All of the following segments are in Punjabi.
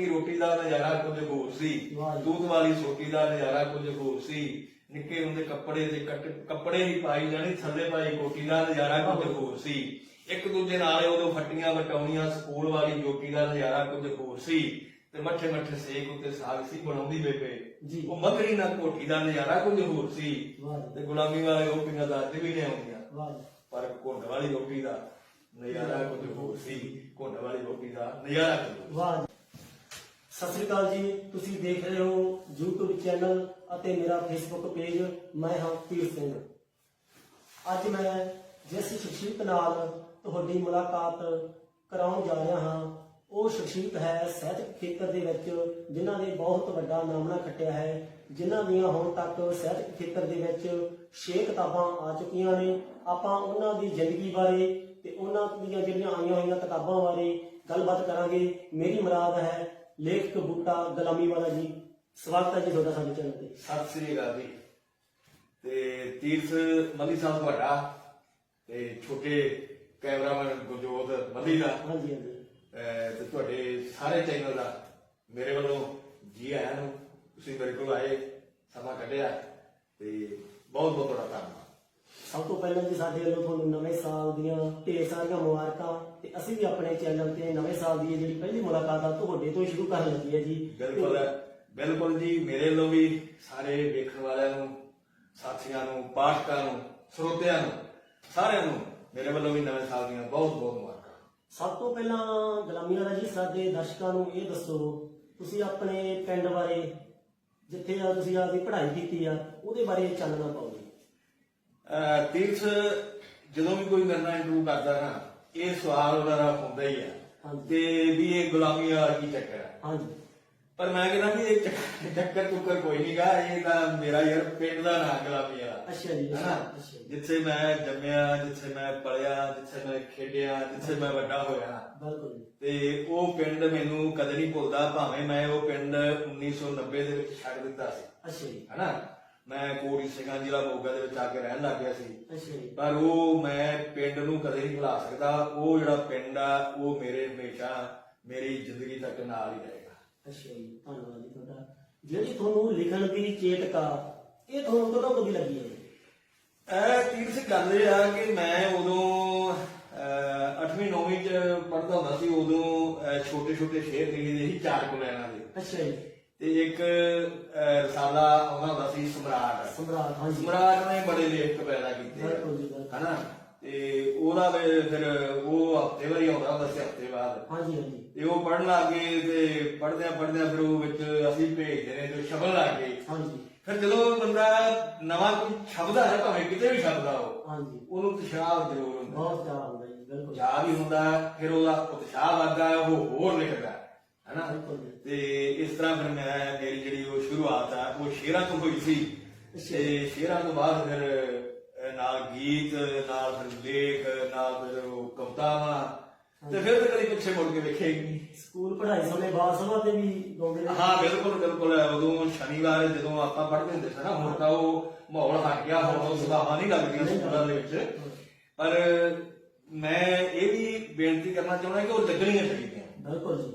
ਪੱਕੀ ਰੋਟੀ ਦਾ ਨਜ਼ਾਰਾ ਕੁਝ ਹੋਰ ਸੀ। ਦੁੱਧ ਵਾਲੀ ਸੋਟੀ ਦਾ ਨਜ਼ਾਰਾ ਕੁਝ ਹੋਰ ਸੀ ਨਿੱਕੇ ਹੁੰਦੇ ਕੱਪੜੇ ਕੱਟ- ਕੱਪੜੇ ਹੀ ਪਾਈ ਜਾਣੀ ਥੱਲੇ ਪਾਈ ਕੋਟੀ ਦਾ ਨਜ਼ਾਰਾ ਕੁਝ ਹੋਰ ਸੀ ਇੱਕ ਦੂਜੇ ਨਾਲ ਉਦੋਂ ਫੱਟੀਆਂ ਵਟਾਉਣੀਆਂ ਸਕੂਲ ਵਾਲੀ ਜੋਟੀ ਦਾ ਨਜ਼ਾਰਾ ਕੁਝ ਹੋਰ ਸੀ ਤੇ ਮੱਠੇ ਮੱਠੇ ਸੇਕ ਉੱਤੇ ਸਾਗ ਸੀ ਬਣਾਉਂਦੀ ਬੇਬੇ ਜੀ। ਉਹ ਮੱਖਣੀ ਨਾਲ ਕੋਠੀ ਦਾ ਨਜ਼ਾਰਾ ਕੁਝ ਹੋਰ ਸੀ। ਤੇ ਗੁਲਾਮੀ ਵਾਲੇ ਉਹ ਪਿੰਡਾਂ ਦਾ ਅੱਜ ਵੀ ਨਹੀਂ ਆਉਂਦੀਆਂ। ਪਰ ਘੁੰਡ ਵਾਲੀ ਰੋਟੀ ਦਾ ਨਜ਼ਾਰਾ ਕੁਝ ਹੋਰ ਸੀ ਘੁੰਡ ਵਾਲੀ ਰੋਟੀ ਦਾ ਨਜ਼ਾਰਾ ਕੁਝ। ਵਾਹ। ਸਤਿ ਸ੍ਰੀ ਅਕਾਲ ਜੀ। ਤੁਸੀਂ ਦੇਖ ਰਹੇ ਹੋ YouTube ਚੈਨਲ ਅਤੇ ਮੇਰਾ Facebook ਪੇਜ, ਮੈਂ ਹਾਂ ਤੀਰ ਸਿੰਘ। ਅੱਜ ਮੈਂ ਜਿਸ ਸ਼ਖਸੀਅਤ ਨਾਲ ਤੁਹਾਡੀ ਮੁਲਾਕਾਤ ਕਰਾਉਣ ਜਾ ਰਿਹਾ ਹਾਂ, ਉਹ ਸ਼ਖਸੀਅਤ ਹੈ ਸਾਹਿਤਕ ਖੇਤਰ ਦੇ ਵਿੱਚ, ਜਿਨ੍ਹਾਂ ਨੇ ਬਹੁਤ ਵੱਡਾ ਨਾਮਣਾ ਖੱਟਿਆ ਹੈ, ਜਿਨ੍ਹਾਂ ਦੀਆਂ ਹੁਣ ਤੱਕ ਸਾਹਿਤਕ ਖੇਤਰ ਦੇ ਵਿੱਚ 6 ਕਿਤਾਬਾਂ ਆ ਚੁੱਕੀਆਂ ਨੇ। ਆਪਾਂ ਉਹਨਾਂ ਦੀ ਜ਼ਿੰਦਗੀ ਬਾਰੇ ਤੇ ਉਹਨਾਂ ਦੀਆਂ ਜਿਹੜੀਆਂ ਆਈਆਂ ਹੋਈਆਂ ਕਿਤਾਬਾਂ ਬਾਰੇ ਗੱਲਬਾਤ ਕਰਾਂਗੇ। ਮੇਰੀ ਮੁਰਾਦ ਹੈ ਲੇਖਕ ਬੂਟਾ ਗੁਲਾਮੀ ਵਾਲਾ ਜੀ ਸਵਾਗਤ ਹੈ ਜੀ ਤੁਹਾਡਾ ਸਾਡੇ ਚੈਨਲ ਤੇ। ਸਤਿ ਸ੍ਰੀ ਅਕਾਲ ਜੀ। ਤੇ ਤੀਰਥ ਮੱਲੀ ਸਾਹਿਬ ਤੁਹਾਡਾ ਤੇ ਛੋਟੇ ਕੈਮਰਾਮੈਨ ਗੁਰਜੋਤ ਮੱਲੀ ਦਾ। ਹਾਂਜੀ ਹਾਂਜੀ। ਅਹ ਤੇ ਤੁਹਾਡੇ ਸਾਰੇ ਚੈਨਲ ਦਾ ਮੇਰੇ ਵੱਲੋਂ ਜੀ ਆਇਆਂ ਨੂੰ ਤੁਸੀਂ ਮੇਰੇ ਕੋਲ ਆਏ ਸਮਾਂ ਕੱਢਿਆ ਤੇ ਬਹੁਤ ਬਹੁਤ ਤੁਹਾਡਾ ਧੰਨਵਾਦ। ਸਭ ਤੋਂ ਪਹਿਲਾਂ ਜੀ ਸਾਡੇ ਵੱਲੋਂ ਤੁਹਾਨੂੰ ਨਵੇਂ ਸਾਲ ਦੀਆਂ ਢੇਰ ਸਾਰੀਆਂ ਮੁਬਾਰਕਾਂ ਤੇ ਅਸੀਂ ਵੀ ਆਪਣੇ ਚੈਨਲ ਤੇ ਨਵੇਂ ਸਾਲ ਦੀ ਇਹ ਜਿਹੜੀ ਪਹਿਲੀ ਮੁਲਾਕਾਤ ਆ ਤੁਹਾਡੇ ਤੋਂ ਹੀ ਸ਼ੁਰੂ ਕਰਨ ਲੱਗੀ ਹੈ ਜੀ। ਬਿਲਕੁਲ ਬਿਲਕੁਲ ਜੀ ਮੇਰੇ ਵੱਲੋਂ ਵੀ ਸਾਰੇ ਵੇਖਣ ਵਾਲਿਆਂ ਨੂੰ ਸਾਥੀਆਂ ਨੂੰ ਪਾਠਕਾਂ ਨੂੰ ਸਰੋਤਿਆਂ ਨੂੰ ਸਾਰਿਆਂ ਨੂੰ ਮੇਰੇ ਵੱਲੋਂ ਵੀ ਨਵੇਂ ਸਾਲ ਦੀਆਂ ਬਹੁਤ ਬਹੁਤ ਮੁਬਾਰਕਾਂ। ਸਭ ਤੋਂ ਪਹਿਲਾਂ ਗੁਲਾਮੀ ਵਾਲਾ ਜੀ ਸਾਡੇ ਦਰਸ਼ਕਾਂ ਨੂੰ ਇਹ ਦੱਸੋ ਤੁਸੀਂ ਆਪਣੇ ਪਿੰਡ ਬਾਰੇ ਜਿੱਥੇ ਆ ਤੁਸੀਂ ਆਪਦੀ ਪੜ੍ਹਾਈ ਕੀਤੀ ਆ ਉਹਦੇ ਬਾਰੇ ਚਾਨਣਾ ਪਾਓ ਤੀਰਥ ਜਦੋਂ ਵੀ ਕੋਈ ਮੇਰੇ ਨਾਲ ਇੰਟਰਵਿਊ ਕਰਦਾ ਨਾ ਇਹ ਸਵਾਲ ਦਾ ਹੁੰਦਾ ਹੀ ਆ। ਤੇ ਵੀ ਇਹ ਗੁਲਾਮੀ ਵਾਲਾ ਕੀ ਚੱਕਰ ਹੈ ਹਾਂਜੀ। ਪਰ ਮੈਂ ਕਹਿੰਦਾ ਵੀ ਇਹ ਚੱਕ- ਚੱਕਰ ਚੁੱਕਰ ਕੋਈ ਨਹੀਂਗਾ ਇਹ ਤਾਂ ਮੇਰਾ ਯਾਰ ਪਿੰਡ ਦਾ ਨਾਂ ਗੁਲਾਮੀ ਵਾਲਾ। ਅੱਛਾ ਜੀ ਅੱਛਾ ਜਿੱਥੇ ਮੈਂ ਜੰਮਿਆ ਜਿੱਥੇ ਮੈਂ ਪਲਿਆ ਜਿੱਥੇ ਮੈਂ ਖੇਡਿਆ ਜਿੱਥੇ ਮੈਂ ਵੱਡਾ ਹੋਇਆ। ਬਿਲਕੁਲ ਤੇ ਉਹ ਪਿੰਡ ਮੈਨੂੰ ਕਦੇ ਨਹੀਂ ਭੁੱਲਦਾ ਭਾਵੇਂ ਮੈਂ ਉਹ ਪਿੰਡ 1990 ਦੇ ਵਿੱਚ ਛੱਡ ਦਿੱਤਾ ਸੀ। ਅੱਛਾ ਜੀ। ਹਨਾ? ਮੈਂ ਕੋੜੀ ਸਿੰਘਾਂ ਜ਼ਿਲ੍ਹਾ ਮੋਗਾ ਦੇ ਵਿੱਚ ਆ ਕੇ ਰਹਿਣ ਲੱਗ ਗਿਆ ਸੀ। ਅੱਛਾ ਜੀ। ਪਰ ਉਹ ਮੈਂ ਪਿੰਡ ਨੂੰ ਕਦੇ ਨਹੀਂ ਭੁਲਾ ਸਕਦਾ। ਉਹ ਜਿਹੜਾ ਪਿੰਡ ਆ ਉਹ ਮੇਰੇ ਹਮੇਸ਼ਾ ਮੇਰੀ ਜ਼ਿੰਦਗੀ ਤੱਕ ਨਾਲ ਹੀ ਰਹੇਗਾ। ਅੱਛਾ ਜੀ ਧੰਨਵਾਦ ਜੀ ਤੁਹਾਡਾ। ਜਿਹੜੀ ਤੁਹਾਨੂੰ ਲਿਖਣ ਦੀ ਚੇਟਕਾ ਇਹ ਤੁਹਾਨੂੰ ਕਦੋਂ ਕਦੀ ਲੱਗੀ ਹੈ? ਜੀ? ਇਹ ਤੀਰਥ ਗੱਲ ਇਹ ਆ ਕਿ ਮੈਂ ਉਦੋਂ 8ਵੀਂ 9ਵੀਂ ਚ ਪੜ੍ਹਦਾ ਹੁੰਦਾ ਸੀ ਉਦੋਂ ਛੋਟੇ ਛੋਟੇ ਸ਼ੇਰ ਲਿਖਦੇ ਸੀ ਚਾਰ ਕੁਲੈਣਾ ਦੇ। ਅੱਛਾ ਜੀ। ਤੇ ਇੱਕ ਅਹ, ਰਸਾਲਾ ਆਉਂਦਾ ਹੁੰਦਾ ਸੀ ਸਮਰਾਟ। ਸਮਰਾਟ ਹਾਂਜੀ। ਸਮਰਾਟ ਨੇ ਬੜੇ ਲੇਖਕ ਪੈਦਾ ਕੀਤੇ ਆ। ਬਿਲਕੁਲ ਜੀ, ਬਿਲਕੁਲ। ਹਨਾ? ਤੇ ਉਹਦਾ ਵੀ ਫਿਰ ਉਹ ਹਫ਼ਤੇ ਵਾਰੀ ਆਉਂਦਾ ਹੁੰਦਾ ਸੀ ਹਫ਼ਤੇ ਬਾਅਦ। ਹਾਂਜੀ ਹਾਂਜੀ। ਤੇ ਉਹ ਪੜਨ ਲੱਗੇ ਤੇ ਪੜਦਿਆਂ ਪੜਦਿਆਂ ਫਿਰ ਉਹ ਵਿੱਚ ਅਸੀਂ ਭੇਜਦੇ ਨੇ ਜੋ ਸ਼ਬਦ ਲੱਗ ਗਏ। ਹਾਂਜੀ। ਫਿਰ ਜਦੋਂ ਬੰਦਾ ਨਵਾਂ ਕੋਈ ਛਪਦਾ ਹੈ ਭਾਵੇਂ ਕਿਤੇ ਵੀ ਛਪਦਾ ਹੋ ਹਾਂਜੀ। ਉਹਨੂੰ ਉਤਸ਼ਾਹ ਜ਼ਰੂਰ ਹੁੰਦਾ। ਬਹੁਤ ਚਾਹ ਹੁੰਦਾ ਜੀ ਬਿਲਕੁਲ। ਉਤਸ਼ਾਹ ਵੀ ਹੁੰਦਾ ਫਿਰ ਉਹਦਾ ਉਤਸ਼ਾਹ ਵੱਧਦਾ ਹੈ, ਉਹ ਹੋਰ ਲਿਖਦਾ। ਹੈ ਹਨਾ। ਤੇ ਇਸ ਤਰ੍ਹਾਂ ਫਿਰ ਮੈਂ ਮੇਰੀ ਜਿਹੜੀ ਉਹ ਸ਼ੁਰੂਆਤ ਆ ਉਹ ਸ਼ੇਰਾਂ ਤੋਂ ਹੋਈ ਸੀ। ਤੇ ਸ਼ੇਰਾਂ ਤੋਂ ਬਾਅਦ ਫਿਰ ਨਾਲ ਗੀਤ ਨਾਲ ਫਿਰ ਲੇਖ ਨਾਲ ਫਿਰ ਉਹ ਕਵਿਤਾਵਾਂ। ਤੇ ਫਿਰ ਤਾਂ ਕਦੀ ਪਿੱਛੇ ਮੁੜ ਕੇ ਵੇਖੇ ਹੀ ਨਹੀਂ। ਸਕੂਲ ਪੜ੍ਹਾਈ ਸਮੇਂ ਬਾਲ ਸਭਾ ਤੇ ਵੀ ਗਾਉਂਦੇ ਹਾਂ ਬਿਲਕੁਲ ਬਿਲਕੁਲ। ਉਦੋਂ ਸ਼ਨੀਵਾਰ ਜਦੋਂ ਆਪਾਂ ਪੜ੍ਹਦੇ ਹੁੰਦੇ ਸੀ ਨਾ ਹੁਣ ਤਾਂ ਉਹ ਮਾਹੌਲ ਹਟ ਗਿਆ ਹੁਣ ਉਹ ਸੁਭਾਵਾਂ ਨਹੀਂ ਲੱਗਦੀਆਂ ਸਕੂਲਾਂ ਦੇ ਵਿੱਚ। ਪਰ ਮੈਂ ਇਹ ਵੀ ਬੇਨਤੀ ਕਰਨਾ ਚਾਹੁੰਦਾ ਕਿ ਉਹ ਲੱਗਣੀਆਂ ਚਾਹੀਦੀਆਂ। ਬਿਲਕੁਲ ਜੀ।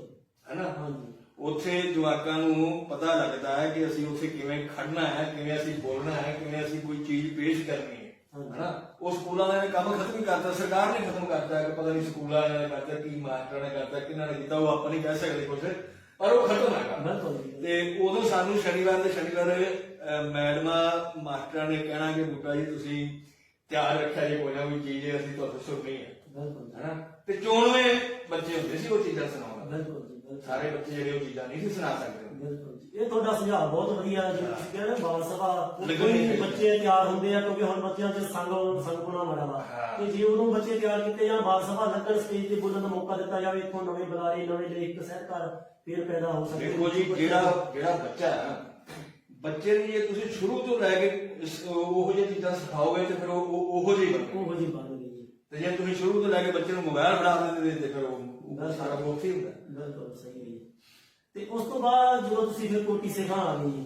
ਹੈਨਾ? ਹਾਂਜੀ। ਉੱਥੇ ਜਵਾਕਾਂ ਨੂੰ ਪਤਾ ਲੱਗਦਾ ਹੈ ਕਿ ਅਸੀਂ ਉੱਥੇ ਕਿਵੇਂ ਖੜਨਾ ਹੈ ਕਿਵੇਂ ਅਸੀਂ ਬੋਲਣਾ ਹੈ ਕਿਵੇਂ ਅਸੀਂ ਕੋਈ ਚੀਜ਼ ਪੇਸ਼ ਕਰਨੀ ਹੈ। ਹਨਾ? ਉਹ ਸਕੂਲਾਂ ਨੇ ਕੰਮ ਖਤਮ ਹੀ ਕਰਤਾ ਸਰਕਾਰ ਨੇ ਖਤਮ ਕਰਤਾ ਕਿ ਪਤਾ ਨਹੀਂ ਸਕੂਲਾਂ ਨੇ ਕਰਤਾ ਕੀ ਮਾਸਟਰਾਂ ਨੇ ਕਰਤਾ ਕਿਹਨਾਂ ਨੇ ਕੀਤਾ ਉਹ ਆਪਾਂ ਨਹੀਂ ਕਹਿ ਸਕਦੇ ਕੁਝ ਪਰ ਉਹ ਖਤਮ ਹੈ ਬਿਲਕੁਲ ਤੇ ਉਦੋਂ ਸਾਨੂੰ ਸ਼ਨੀਵਾਰ ਦੇ ਸ਼ਨੀਵਾਰ ਮੈਡਮਾਂ ਮਾਸਟਰਾਂ ਨੇ ਕਹਿਣਾ ਕਿ ਬੁੱਟਾ ਜੀ ਤੁਸੀਂ ਤਿਆਰ ਰੱਖਿਆ ਜੇ ਕੋਈ ਨਾ ਕੋਈ ਚੀਜ਼ ਅਸੀਂ ਤੁਹਾਨੂੰ ਸੁਣਨੀ ਹੈ। ਬਿਲਕੁਲ ਜੀ। ਹਨਾ ਤੇ ਚੋਣਵੇਂ ਬੱਚੇ ਹੁੰਦੇ ਸੀ ਉਹ ਚੀਜ਼ਾਂ ਸੁਣਾਉਣ ਬਿਲਕੁਲ ਜੀ ਬਿਲਕੁਲ। ਸਾਰੇ ਬੱਚੇ ਜਿਹੜੇ ਉਹ ਚੀਜ਼ਾਂ ਨਹੀਂ ਸੀ ਸੁਣਾ ਸਕਦੇ ਬਿਲਕੁਲ ਜੀ। ਇਹ ਤੁਹਾਡਾ ਸੁਝਾਅ ਬਹੁਤ ਵਧੀਆ ਹੈ ਜੀ ਤੁਸੀਂ ਕਹਿੰਦੇ ਬਾਲ ਸਭਾ ਕੋਈ ਚਾਹੀਦੀ। ਬੱਚੇ ਤਿਆਰ ਹੁੰਦੇ ਆ ਕਿਉਂਕਿ ਹੁਣ ਬੱਚਿਆਂ 'ਚ ਸੰਗ ਸੰਗਪੁਣਾ ਬੜਾ ਵਾ। ਹਾਂ। ਤੇ ਜੇ ਉਦੋਂ ਬੱਚੇ ਤਿਆਰ ਕੀਤੇ ਜਾਂ ਬਾਲ ਸਭਾ ਲੱਗਣ ਸਟੇਜ ਤੇ ਬੋਲਣ ਦਾ ਮੌਕਾ ਦਿੱਤਾ ਜਾਵੇ ਇੱਥੋਂ ਨਵੇਂ ਬੁਲਾਰੇ ਨਵੇਂ ਲੇਖਕ ਸਾਹਿਤਕਾਰ ਫੇਰ ਪੈਦਾ ਹੋ ਸਕਦੇ ਦੇਖੋ ਜੀ ਜਿਹੜਾ ਜਿਹੜਾ ਬੱਚਾ ਹੈ ਨਾ, ਬੱਚੇ ਨੂੰ ਜੇ ਤੁਸੀਂ ਸ਼ੁਰੂ ਤੋਂ ਲੈ ਕੇ ਇਸ- ਉਹੋ ਜਿਹੀਆਂ ਚੀਜ਼ਾਂ ਸਿਖਾਓਗੇ ਤੇ ਫਿਰ ਉਹ ਉਹ- ਉਹੋ ਜਿਹੀ ਬਣੇਗਾ ਉਹ ਜੀ ਜੀ ਤੇ ਜੇ ਤੁਸੀਂ ਸ਼ੁਰੂ ਤੋਂ ਲੈ ਕੇ ਬੱਚੇ ਨੂੰ ਮੋਬਾਈਲ ਫੜਾ ਦਿੰਦੇ ਤੇ ਫਿਰ ਉਹ ਸਾਰਾ ਮੁੱਖ ਹੁੰਦਾ। ਬਿਲਕੁਲ ਸਹੀ ਹੈ ਤੇ ਉਸ ਤੋਂ ਬਾਅਦ ਜਦੋਂ ਤੁਸੀਂ ਫਿਰ ਕੋਟੀ ਸੇਖਾਂ ਆ ਗਏ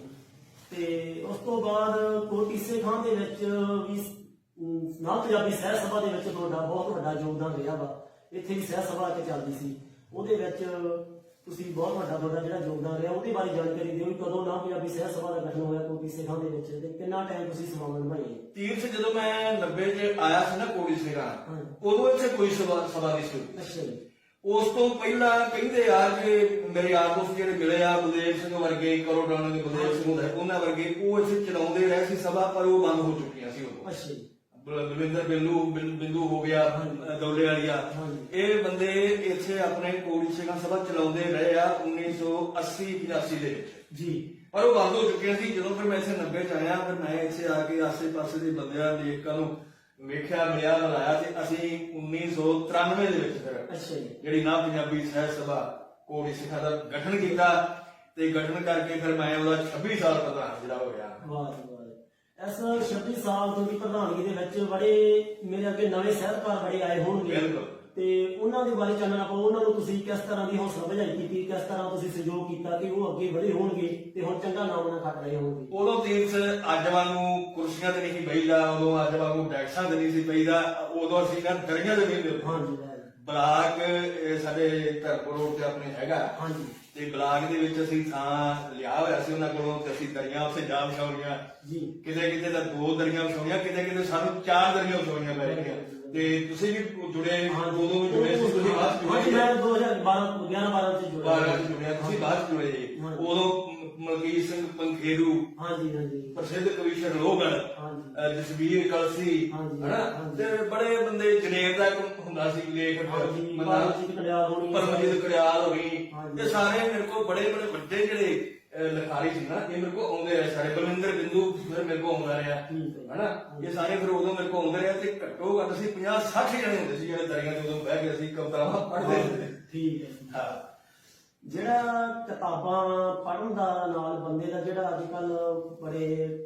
ਤੇ ਉਸ ਤੋਂ ਬਾਅਦ ਕੋਟੀ ਸੇ ਖਾਂ ਦੇ ਵਿੱਚ ਵੀ ਅਮ, ਪੰਜਾਬੀ ਸਹਿਤ ਸਭਾ ਦੇ ਵਿੱਚ ਤੁਹਾਡਾ ਬਹੁਤ ਵੱਡਾ ਯੋਗਦਾਨ ਰਿਹਾ ਵਾ। ਇੱਥੇ ਵੀ ਸਹਿਤ ਸਭਾ ਕੇ ਚੱਲਦੀ ਸੀ। ਉਹਦੇ ਵਿੱਚ ਤੁਸੀਂ ਬਹੁਤ ਵੱਡਾ ਤੁਹਾਡਾ ਜਿਹੜਾ ਯੋਗਦਾਨ ਰਿਹਾ ਉਹਦੇ ਬਾਰੇ ਜਾਣਕਾਰੀ ਦਿਓ ਵੀ ਕਦੋਂ ਨਾ ਪੰਜਾਬੀ ਸਹਿਤ ਸਭਾ ਦਾ ਗਠਨ ਹੋਇਆ ਕੋਟੀ ਸਿੱਖਾਂ ਦੇ ਵਿੱਚ ਤੇ ਕਿੰਨਾ ਟਾਈਮ ਤੁਸੀਂ ਸਮਾਂ ਨਿਭਾਏ ਤੀਰਥ ਜਦੋਂ ਮੈਂ 90 ਚ ਆਇਆ ਸੀ ਨਾ ਕੋੜੀ ਸਿੰਘਾਂ। ਉਦੋਂ ਇੱਥੇ ਕੋਈ ਸਭਾ ਸਭਾ ਨਹੀਂ ਸੀ ਅੱਛਾ ਜੀ। ਉਸ ਤੋਂ ਪਹਿਲਾਂ ਕਹਿੰਦੇ ਆ ਕਿ ਮੇਰੇ ਯਾਰ ਦੋਸਤ ਜਿਹੜੇ ਮਿਲੇ ਆ ਬਲਦੇਵ ਸਿੰਘ ਵਰਗੇ ਕਰੋਡਾਣਾ ਦੇ ਬਲਦੇਵ ਸਿੰਘ ਹੁੰਦੇ ਉਹਨਾਂ ਵਰਗੇ ਉਹ ਇੱਥੇ ਚਲਾਉਂਦੇ ਰਹੇ ਸੀ ਸਭਾ ਪਰ ਉਹ ਬੰਦ ਹੋ ਚੁੱਕੀਆਂ ਸੀ ਉਦੋਂ। ਅੱਛਾ ਜੀ। ਬਲਵਿੰਦਰ ਬਿੱਲੂ ਬਿਲ- ਬਿੰਦੂ ਹੋ ਗਿਆ ਅ, ਦੌਲੇ ਵਾਲੀਆ। ਇਹ ਬੰਦੇ ਇੱਥੇ ਆਪਣੇ ਕੋੜੀ ਸਿੰਘਾਂ ਸਭਾ ਚਲਾਉਂਦੇ ਰਹੇ ਆ 1980 85 ਦੇ ਵਿੱਚ। ਜੀ। ਪਰ ਉਹ ਬੰਦ ਹੋ ਚੁੱਕੀਆਂ ਸੀ। ਜਦੋਂ ਫਿਰ ਮੈਂ ਇੱਥੇ 90 ਚ ਆਇਆ ਫਿਰ ਮੈਂ ਇੱਥੇ ਆ ਕੇ ਆਸੇ-ਪਾਸੇ ਦੇ ਬੰਦਿਆਂ ਲੇਖਕਾਂ ਨੂੰ ਵੇਖਿਆ ਮਿਲਿਆ ਮਿਲਾਇਆ ਤੇ ਅਸੀਂ 1993 ਦੇ ਵਿੱਚ ਫਿਰ ਅੱਛਾ ਜੀ। ਜਿਹੜੀ ਨਾ ਪੰਜਾਬੀ ਸਹਿਤ ਸਭਾ ਕੋੜੀ ਸਿੱਖਾਂ ਦਾ ਗਠਨ ਕੀਤਾ ਤੇ ਗਠਨ ਕਰਕੇ ਫਿਰ ਮੈਂ ਉਹਦਾ 26 ਸਾਲ ਪ੍ਰਧਾਨ ਜਿਹੜਾ ਹੋਇਆ। ਵਾਹ ਜੀ ਵਾਹ ਇਸ 26 ਸਾਲ ਤੋਂ ਦੀ ਪ੍ਰਧਾਨਗੀ ਦੇ ਵਿੱਚ ਬੜੇ ਮੇਰੇ ਅੱਗੇ ਨਵੇਂ ਸਹਿਤਕਾਰ ਬੜੇ ਆਏ ਹੋਣਗੇ ਬਿਲਕੁਲ। ਤੇ ਉਹਨਾਂ ਦੇ ਬਾਰੇ ਚਾਨਣਾ ਪਾਓ ਉਹਨਾਂ ਨੂੰ ਤੁਸੀਂ ਕਿਸ ਤਰ੍ਹਾਂ ਦੀ ਹੌਸਲਾ ਵਧਾਈ ਕੀਤੀ ਕਿਸ ਤਰ੍ਹਾਂ ਤੁਸੀਂ ਸਹਿਯੋਗ ਕੀਤਾ ਕਿ ਉਹ ਅੱਗੇ ਵਧੇ ਹੋਣਗੇ ਤੇ ਹੁਣ ਚੰਗਾ ਨਾਮ ਨਾ ਖੱਟ ਰਹੇ ਹੋਣਗੇ ਉਦੋਂ ਤੀਰਥ ਅੱਜ ਵਾਂਗੂ ਕੁਰਸੀਆਂ ਤੇ ਨਹੀਂ ਬਈਦਾ ਉਦੋਂ ਅੱਜ ਵਾਂਗੂ ਡੈਕਸਾਂ ਤੇ ਨਹੀਂ ਸੀ ਬਈਦਾ ਉਦੋਂ ਅਸੀਂ ਨਾ ਦਰੀਆਂ ਦੇ ਬਈਦੇ ਹਾਂਜੀ। ਬਲਾਕ ਇਹ ਸਾਡੇ ਧਰਮਪੁਰ ਰੋਡ ਤੇ ਆਪਣੇ ਹੈਗਾ ਹਾਂਜੀ ਤੇ ਬਲਾਕ ਦੇ ਵਿੱਚ ਅਸੀਂ ਥਾਂ ਲਿਆ ਹੋਇਆ ਸੀ ਉਹਨਾਂ ਕੋਲੋਂ ਤੇ ਅਸੀਂ ਦਰੀਆਂ ਉੱਥੇ ਜਾ ਵਿਛਾਉਣੀਆਂ ਜੀ। ਕਿਤੇ ਕਿਤੇ ਤਾਂ ਦੋ ਦਰੀਆਂ ਵਿਛਾਉਣੀਆਂ ਕਿਤੇ ਕਿਤੇ ਸਾਨੂੰ ਚਾਰ ਦਰੀਆਂ ਵਿਛਾਉਣੀਆਂ ਪੈ ਰਹੀਆਂ। ਤੇ ਤੁਸੀਂ ਵੀ ਜੁੜੇ ਉਦੋਂ ਵੀ ਜੁੜੇ ਸੀ ਤੁਸੀਂ ਬਾਅਦ ਚ ਜੁੜੇ ਮੈਂ 2012 11 12 ਚ ਜੁੜਿਆ। ਬਾਰਾਂ ਚ ਜੁੜਿਆ ਤੁਸੀਂ ਬਾਅਦ ਚ ਜੁੜੇ ਜੀ। ਉਦੋਂ ਮਲਕੀਤ ਸਿੰਘ ਪੰਖੇਰੂ ਹਾਂਜੀ ਹਾਂਜੀ। ਪ੍ਰਸਿੱਧ ਕਵੀਸ਼ਰ ਲੋਹਗੜ ਹਾਂਜੀ। ਅਹ ਜਸਬੀਰ ਕਲਸੀ ਹਾਂਜੀ, ਹਨਾ? ਹਾਂਜੀ। ਤੇ ਬੜੇ ਬੰਦੇ ਜਨੇਰ ਦਾ ਇੱਕ ਹੁੰਦਾ ਸੀ ਲੇਖਕ ਹਾਂਜੀ ਬੰਦਾ ਕੰਡਿਆਲ ਹੋਣੀ। ਪਰਮਜੀਤ ਕੜਿਆਲ ਹੋ ਗਈ ਹਾਂਜੀ। ਇਹ ਸਾਰੇ ਮੇਰੇ ਕੋਲ ਬੜੇ ਬੜੇ ਵੱਡੇ ਜਿਹੜੇ ਅਹ, ਲਿਖਾਰੀ ਸੀ ਨਾ ਇਹ ਮੇਰੇ ਕੋਲ ਆਉਂਦੇ ਰਹੇ ਸਾਰੇ। ਬਲਵਿੰਦਰ ਬਿੰਦੂ ਫਿਰ ਮੇਰੇ ਕੋਲ ਆਉਂਦਾ ਰਿਹਾ ਠੀਕ ਹੈ। ਹਨਾ? ਇਹ ਸਾਰੇ ਫਿਰ ਉਦੋਂ ਮੇਰੇ ਕੋਲ ਆਉਂਦੇ ਰਹੇ ਤੇ ਘੱਟੋ ਘੱਟ ਅਸੀਂ 50 60 ਜਣੇ ਹੁੰਦੇ ਸੀ ਜਿਹੜੇ ਦਰੀਆਂ ਤੇ ਉਦੋਂ ਬਹਿ ਕੇ ਅਸੀਂ ਕਵਿਤਾਵਾਂ ਪੜ੍ਹਦੇ ਹੁੰਦੇ ਸੀ। ਠੀਕ ਹੈ। ਹਾਂ। ਜਿਹੜਾ ਕਿਤਾਬਾਂ ਪੜਨ ਦਾ ਨਾਲ ਬੰਦੇ ਦਾ ਜਿਹੜਾ ਅੱਜ ਕੱਲ ਬੜੇ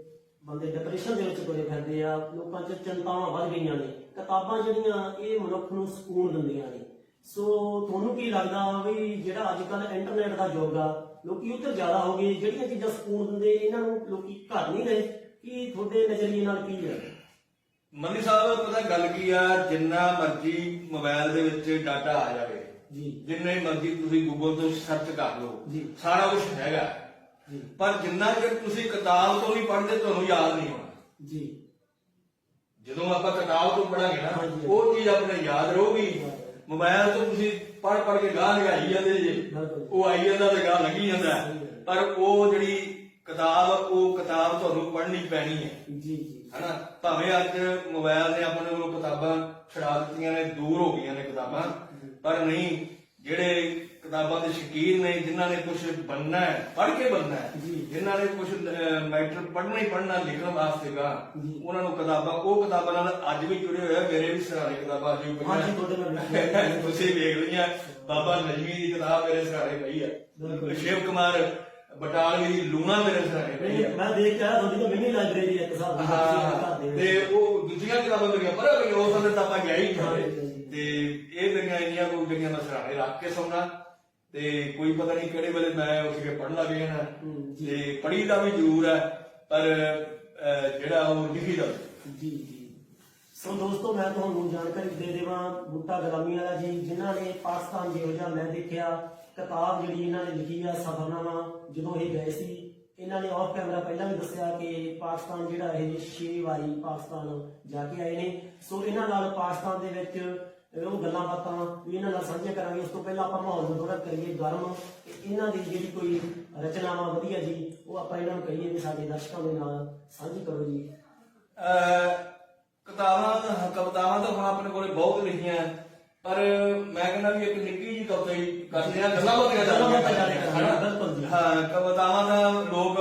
ਬੰਦੇ ਡਿਪਰੈਸ਼ਨ ਦੇ ਵਿੱਚ ਤੁਰੇ ਫਿਰਦੇ ਆ, ਲੋਕਾਂ 'ਚ ਚਿੰਤਾਵਾਂ ਵੱਧ ਗਈਆਂ ਨੇ। ਕਿਤਾਬਾਂ ਜਿਹੜੀਆਂ ਇਹ ਮਨੁੱਖ ਨੂੰ ਸਕੂਨ ਦਿੰਦੀਆਂ ਨੇ। ਸੋ ਤੁਹਾਨੂੰ ਕੀ ਲੱਗਦਾ ਵੀ ਜਿਹੜਾ ਅੱਜ ਕੱਲ ਇੰਟਰਨੈਟ ਦਾ ਯੁੱਗ ਆ, ਲੋਕੀ ਉੱਧਰ ਜ਼ਿਆਦਾ ਹੋ ਗਏ, ਜਿਹੜੀਆਂ ਚੀਜ਼ਾਂ ਸਕੂਨ ਦਿੰਦੇ, ਇਹਨਾਂ ਨੂੰ ਲੋਕੀ ਘਰ ਨਹੀਂ ਰਹੇ। ਕੀ ਤੁਹਾਡੇ ਨਜ਼ਰੀਏ ਨਾਲ ਕੀ ਹੈ? ਮੰਨੀ ਸਾਹਿਬ, ਪਤਾ ਗੱਲ ਕੀ ਆ? ਜਿੰਨਾ ਮਰਜ਼ੀ ਮੋਬਾਈਲ ਦੇ ਵਿੱਚ ਡਾਟਾ ਆ ਜਾਵੇ। ਜੀ। ਜਿੰਨੇ ਮਰਜ਼ੀ ਤੁਸੀਂ ਗੂਗਲ ਤੋਂ ਸਰਚ ਕਰ ਲਓ। ਸਾਰਾ ਕੁਝ ਹੈਗਾ। ਪਰ ਜਿੰਨਾ ਚਿਰ ਤੁਸੀਂ ਕਿਤਾਬ ਤੋਂ ਨਹੀਂ ਪੜ੍ਹਦੇ ਤੁਹਾਨੂੰ ਯਾਦ ਨਹੀਂ ਹੋਣਾ। ਜੀ। ਜਦੋਂ ਆਪਾਂ ਕਿਤਾਬ ਤੋਂ ਪੜਾਂਗੇ ਨਾ। ਉਹ ਚੀਜ਼ ਆਪਣੇ ਯਾਦ ਰਹੂਗੀ। ਮੋਬਾਈਲ ਤੋਂ ਤੁਸੀਂ ਪੜ੍ਹ ਪੜ੍ਹ ਕੇ ਗਾਹ ਲਗਾਈ ਜਾਂਦੇ ਜੀ। ਉਹ ਆਈ ਜਾਂਦਾ ਤੇ ਗਾਹ ਲੱਗੀ ਜਾਂਦਾ। ਪਰ ਉਹ ਜਿਹੜੀ ਕਿਤਾਬ ਉਹ ਕਿਤਾਬ ਤੁਹਾਨੂੰ ਪੜ੍ਹਨੀ ਪੈਣੀ ਹੈ। ਜੀ ਜੀ। ਹਨਾ? ਭਾਵੇਂ ਅੱਜ ਮੋਬਾਈਲ ਨੇ ਆਪਣੇ ਕੋਲੋਂ ਕਿਤਾਬਾਂ ਛੁਡਾ ਦਿੱਤੀਆਂ ਨੇ ਦੂਰ ਹੋ ਗਈਆਂ ਨੇ ਕਿਤਾਬਾਂ। ਪਰ ਨਹੀਂ ਜਿਹੜੇ ਕਿਤਾਬਾਂ ਦੇ ਸ਼ੌਕੀਨ ਨੇ ਜਿਨ੍ਹਾਂ ਨੇ ਕੁਝ ਬਣਨਾ ਹੈ ਪੜ੍ਹ ਕੇ ਬਣਨਾ ਹੈ। ਜਿਨ੍ਹਾਂ ਨੇ ਕੁਝ ਮੈਟਰ ਪੜ੍ਹਨਾ ਹੀ ਪੜ੍ਹਨਾ ਲਿਖਣ ਵਾਸਤੇ ਗਾ ਜੀ। ਉਹਨਾਂ ਨੂੰ ਕਿਤਾਬਾਂ ਉਹ ਕਿਤਾਬਾਂ ਨਾਲ ਅੱਜ ਵੀ ਜੁੜੇ ਹੋਏ ਆ ਮੇਰੇ ਵੀ ਸਰਾਣੇ ਕਿਤਾਬਾਂ ਅੱਜ ਵੀ ਹਾਂਜੀ, ਤੁਹਾਡੇ ਨਾਲ ਵੀ। ਤੁਸੀਂ ਵੇਖ ਲਈਆਂ ਬਾਬਾ ਨਜਮੀ ਦੀ ਕਿਤਾਬ ਮੇਰੇ ਸਰਾਣੇ ਪਈ ਆ। ਸ਼ਿਵ ਕੁਮਾਰ ਬਟਾਲਵੀ ਦੀ ਲੂਣਾ ਮੇਰੇ ਸਰਾਣੇ ਪਈ ਆ ਮੈਂ ਦੇਖ ਕੇ ਤੁਹਾਡੀ ਤਾਂ ਮਿਨੀ ਲਾਇਬ੍ਰੇਰੀ ਹੈ ਘਰ ਹਾਂ। ਤੇ ਉਹ ਦੂਜੀਆਂ ਕਿਤਾਬਾਂ ਮੇਰੀਆਂ ਪਰ ਗਈਆਂ ਉਸ ਸਮੇਂ ਤਾਂ ਆਪਾਂ ਗਿਆ ਹੀ। ਤੇ ਇਹ ਮੇਰੀਆਂ ਇੰਨੀਆਂ ਕੋਈ ਜਿਹੜੀਆਂ ਮੈਂ ਸਰਾਣੇ ਰੱਖ ਕੇ ਸੌਣਾ ਤੇ ਕੋਈ ਪਤਾ ਨਹੀਂ ਕਿਹੜੇ ਵੇਲੇ ਮੈਂ ਉੱਠ ਕੇ ਪੜ੍ਹਨ ਲੱਗ ਜਾਣਾ। ਤੇ ਪੜ੍ਹੀ ਦਾ ਵੀ ਜ਼ਰੂਰ ਹੈ ਪਰ ਜਿਹੜਾ ਉਹ ਲਿਖੀ ਦਾ। ਜੀ ਜੀ। ਸੋ ਦੋਸਤੋ ਮੈਂ ਤੁਹਾਨੂੰ ਜਾਣਕਾਰੀ ਦੇ ਦੇਵਾਂ ਬੁੱਟਾ ਗਲਾਮੀ ਵਾਲਾ ਜੀ ਜਿਨ੍ਹਾਂ ਨੇ ਪਾਕਿਸਤਾਨ ਜਿਹੋ ਜਿਹਾ ਮੈਂ ਦੇਖਿਆ ਕਿਤਾਬ ਜਿਹੜੀ ਇਹਨਾਂ ਨੇ ਲਿਖੀ ਆ ਸਫਰਨਾਮਾ ਜਦੋਂ ਇਹ ਗਏ ਸੀ ਇਹਨਾਂ ਨੇ ਆਫ ਕੈਮਰਾ ਪਹਿਲਾਂ ਵੀ ਦੱਸਿਆ ਕਿ ਪਾਕਿਸਤਾਨ ਜਿਹੜਾ ਇਹ ਛੇ ਵਾਰੀ ਪਾਕਿਸਤਾਨ ਜਾ ਕੇ ਆਏ ਨੇ। ਸੋ ਇਹਨਾਂ ਨਾਲ ਪਾਕਿਸਤਾਨ ਦੇ ਵਿੱਚ ਉਹ ਗੱਲਾਂ ਬਾਤਾਂ ਵੀ ਇਹਨਾਂ ਨਾਲ ਸਾਂਝੀਆਂ ਕਰਾਂਗੇ। ਉਸ ਤੋਂ ਪਹਿਲਾਂ ਆਪਾਂ ਮਾਹੌਲ ਨੂੰ ਥੋੜਾ ਕਰੀਏ ਗਰਮ। ਤੇ ਇਹਨਾਂ ਦੀ ਜਿਹੜੀ ਕੋਈ ਰਚਨਾਵਾਂ ਵਧੀਆ ਜੀ ਉਹ ਆਪਾਂ ਇਹਨਾਂ ਨੂੰ ਕਹੀਏ ਵੀ ਸਾਡੇ ਦਰਸ਼ਕਾਂ ਦੇ ਨਾਲ ਸਾਂਝੀ ਕਰੋ ਜੀ। ਕਿਤਾਬਾਂ ਕਵਿਤਾਵਾਂ ਤਾਂ ਹੁਣ ਆਪਣੇ ਕੋਲੇ ਬਹੁਤ ਲਿਖੀਆਂ ਪਰ ਮੈਂ ਕਹਿੰਦਾ ਵੀ ਇੱਕ ਨਿੱਕੀ ਜੀ ਕਵਿਤਾ ਹੀ ਕਰਦੇ ਆ ਗੱਲਾਂ ਬਾਤਾਂ ਚੱਲਦੀਆਂ, ਹਨਾ? ਬਿਲਕੁਲ ਜੀ। ਹਾਂ ਕਵਿਤਾਵਾਂ ਦਾ ਲੋਕ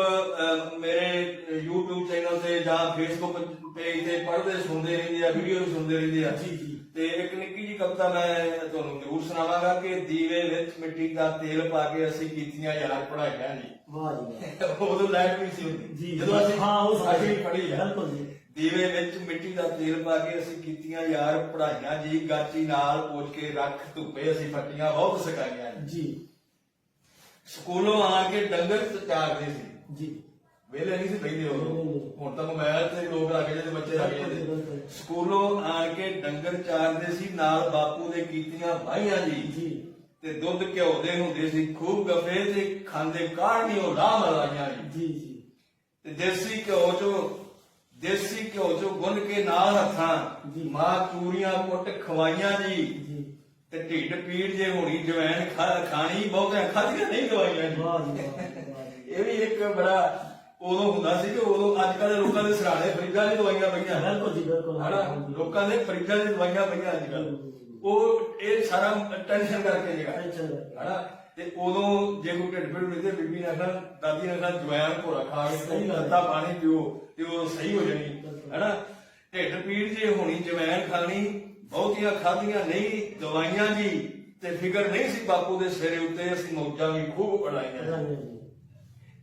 ਮੇਰੇ YouTube ਚੈਨਲ ਤੇ ਜਾਂ Facebook ਪੇਜ ਤੇ ਪੜ੍ਹਦੇ ਸੁਣਦੇ ਰਹਿੰਦੇ ਆ ਵੀਡੀਓ ਸੁਣਦੇ ਰਹਿੰਦੇ ਆ। ਜੀ, ਜੀ। ਤੇ ਇੱਕ ਨਿੱਕੀ ਜੀ ਕਵਿਤਾ ਮੈਂ ਤੁਹਾਨੂੰ ਜ਼ਰੂਰ ਸੁਣਾਵਾਂਗਾ ਕਿ ਦੀਵੇ ਵਿੱਚ ਮਿੱਟੀ ਦਾ ਤੇਲ ਪਾ ਕੇ ਅਸੀਂ ਕੀਤੀਆਂ ਯਾਰ ਪੜਾਈਆਂ ਜੀ। ਵਾਹ ਜੀ। ਉਦੋਂ ਲਾਈਟ ਵੀ ਸੀ ਹੁੰਦੀ। ਜੀ ਜਦੋਂ ਅਸੀਂ ਹਾਂ ਉਹ ਅਸੀਂ ਪੜ੍ਹੀ ਆ ਬਿਲਕੁਲ ਜੀ। ਦੀਵੇ ਵਿੱਚ ਮਿੱਟੀ ਦਾ ਤੇਲ ਪਾ ਕੇ ਅਸੀਂ ਕੀਤੀਆਂ ਯਾਰ ਪੜਾਈਆਂ ਜੀ ਗਾਚੀ ਨਾਲ ਪੋਚ ਕੇ ਰੱਖ ਧੁੱਪੇ ਅਸੀਂ ਫੱਟੀਆਂ ਬਹੁਤ ਸਕਾਈਆਂ ਜੀ। ਸਕੂਲੋਂ ਆ ਕੇ ਡੰਗਰ ਚਾਰਦੇ ਸੀ। ਜੀ। ਵੇਲੇ ਨਹੀਂ ਸੀ ਬੈਠਦੇ ਉਹ। ਹੁਣ ਤਾਂ ਮੋਬਾਈਲ ਤੇ ਲੋਕ ਲੱਗ ਜਾਂਦੇ ਬੱਚੇ ਲੱਗ। ਸਕੂਲੋਂ ਆਣ ਕੇ ਡੰਗਰ ਚਾਰਦੇ ਸੀ ਨਾਲ ਬਾਪੂ ਦੇ ਕੀਤੀਆਂ ਵਾਹੀਆਂ ਜੀ। ਤੇ ਦੁੱਧ ਘਿਓ ਦੇ ਹੁੰਦੇ ਸੀ ਖੂਬ ਗਫੇ ਤੇ ਖਾਂਦੇ ਕਾੜਨੀ ਉਹ ਰਾਹ ਮਲਾਈਆਂ ਜੀ। ਜੀ ਤੇ ਦੇਸੀ ਘਿਓ ਚੋਂ ਦੇਸੀ ਘਿਓ ਚੋਂ ਗੁੰਨ ਕੇ ਨਾਲ ਹੱਥਾਂ। ਮਾਂ ਚੂਰੀਆਂ ਕੁੱਟ ਖਵਾਈਆਂ ਜੀ। ਤੇ ਢਿੱਡ ਪੀੜ ਜੇ ਹੋਣੀ ਜਵੈਣ ਖਾ- ਖਾਣੀ ਬਹੁਤਿਆਂ ਖਾਧੀਆਂ ਨਹੀਂ ਦਵਾਈਆਂ ਜੀ। ਇਹ ਵੀ ਇੱਕ ਬੜਾ ਉਦੋਂ ਹੁੰਦਾ ਸੀ ਕਿ ਉਦੋਂ ਅੱਜ ਕੱਲ੍ਹ ਲੋਕਾਂ ਦੇ ਸਰਾਣੇ ਫਰਿੱਜਾਂ 'ਚ ਦਵਾਈਆਂ ਪਈਆਂ। ਬਿਲਕੁਲ ਜੀ ਬਿਲਕੁਲ। ਹਨਾ? ਲੋਕਾਂ ਦੇ ਫਰਿੱਜਾਂ 'ਚ ਦਵਾਈਆਂ ਪਈਆਂ ਅੱਜ ਕੱਲ੍ਹ ਉਹ ਇਹ ਸਾਰਾ ਟੈਨਸ਼ਨ ਕਰਕੇ ਜਗਾ। ਹਨਾ? ਤੇ ਉਦੋਂ ਜੇ ਕੋਈ ਢਿੱਡ ਪੀੜ ਹੁੰਦੀ ਤੇ ਬੀਬੀ ਨੇ ਆਖਣਾ ਦਾਦੀ ਨੇ ਆਖਣਾ ਜਵੈਣ ਭੋਰਾ ਖਾ ਕੇ। ਤੱਤਾ ਪਾਣੀ ਪੀਓ ਤੇ ਉਹ ਸਹੀ ਹੋ ਜਾਣੀ। ਹਨਾ? ਢਿੱਡ ਪੀੜ ਜੇ ਹੋਣੀ ਜਵੈਣ ਖਾਣੀ ਬਹੁਤੀਆਂ ਖਾਧੀਆਂ ਨਹੀਂ ਦਵਾਈਆਂ ਜੀ ਤੇ ਫਿਕਰ ਨਹੀਂ ਸੀ ਬਾਪੂ ਦੇ ਸਿਰੇ ਉੱਤੇ ਅਸੀਂ ਮੌਜਾਂ ਵੀ ਖੂਬ ਉਡਾਈਆਂ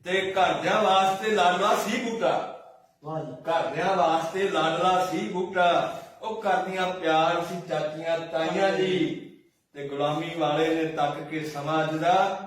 ਤੇ ਘਰਦਿਆਂ ਵਾਸਤੇ ਲਾਡਲਾ ਸੀ ਬੂਟਾ। ਵਾਹ ਜੀ। ਘਰਦਿਆਂ ਵਾਸਤੇ ਲਾਡਲਾ ਸੀ ਬੂਟਾ। ਉਹ ਕਰਦੀਆਂ ਪਿਆਰ ਸੀ ਚਾਚੀਆਂ ਤਾਈਆਂ ਜੀ। ਤੇ ਗੁਲਾਮੀ ਵਾਲੇ ਨੇ ਤੱਕ ਕੇ ਸਮਾਜ ਦਾ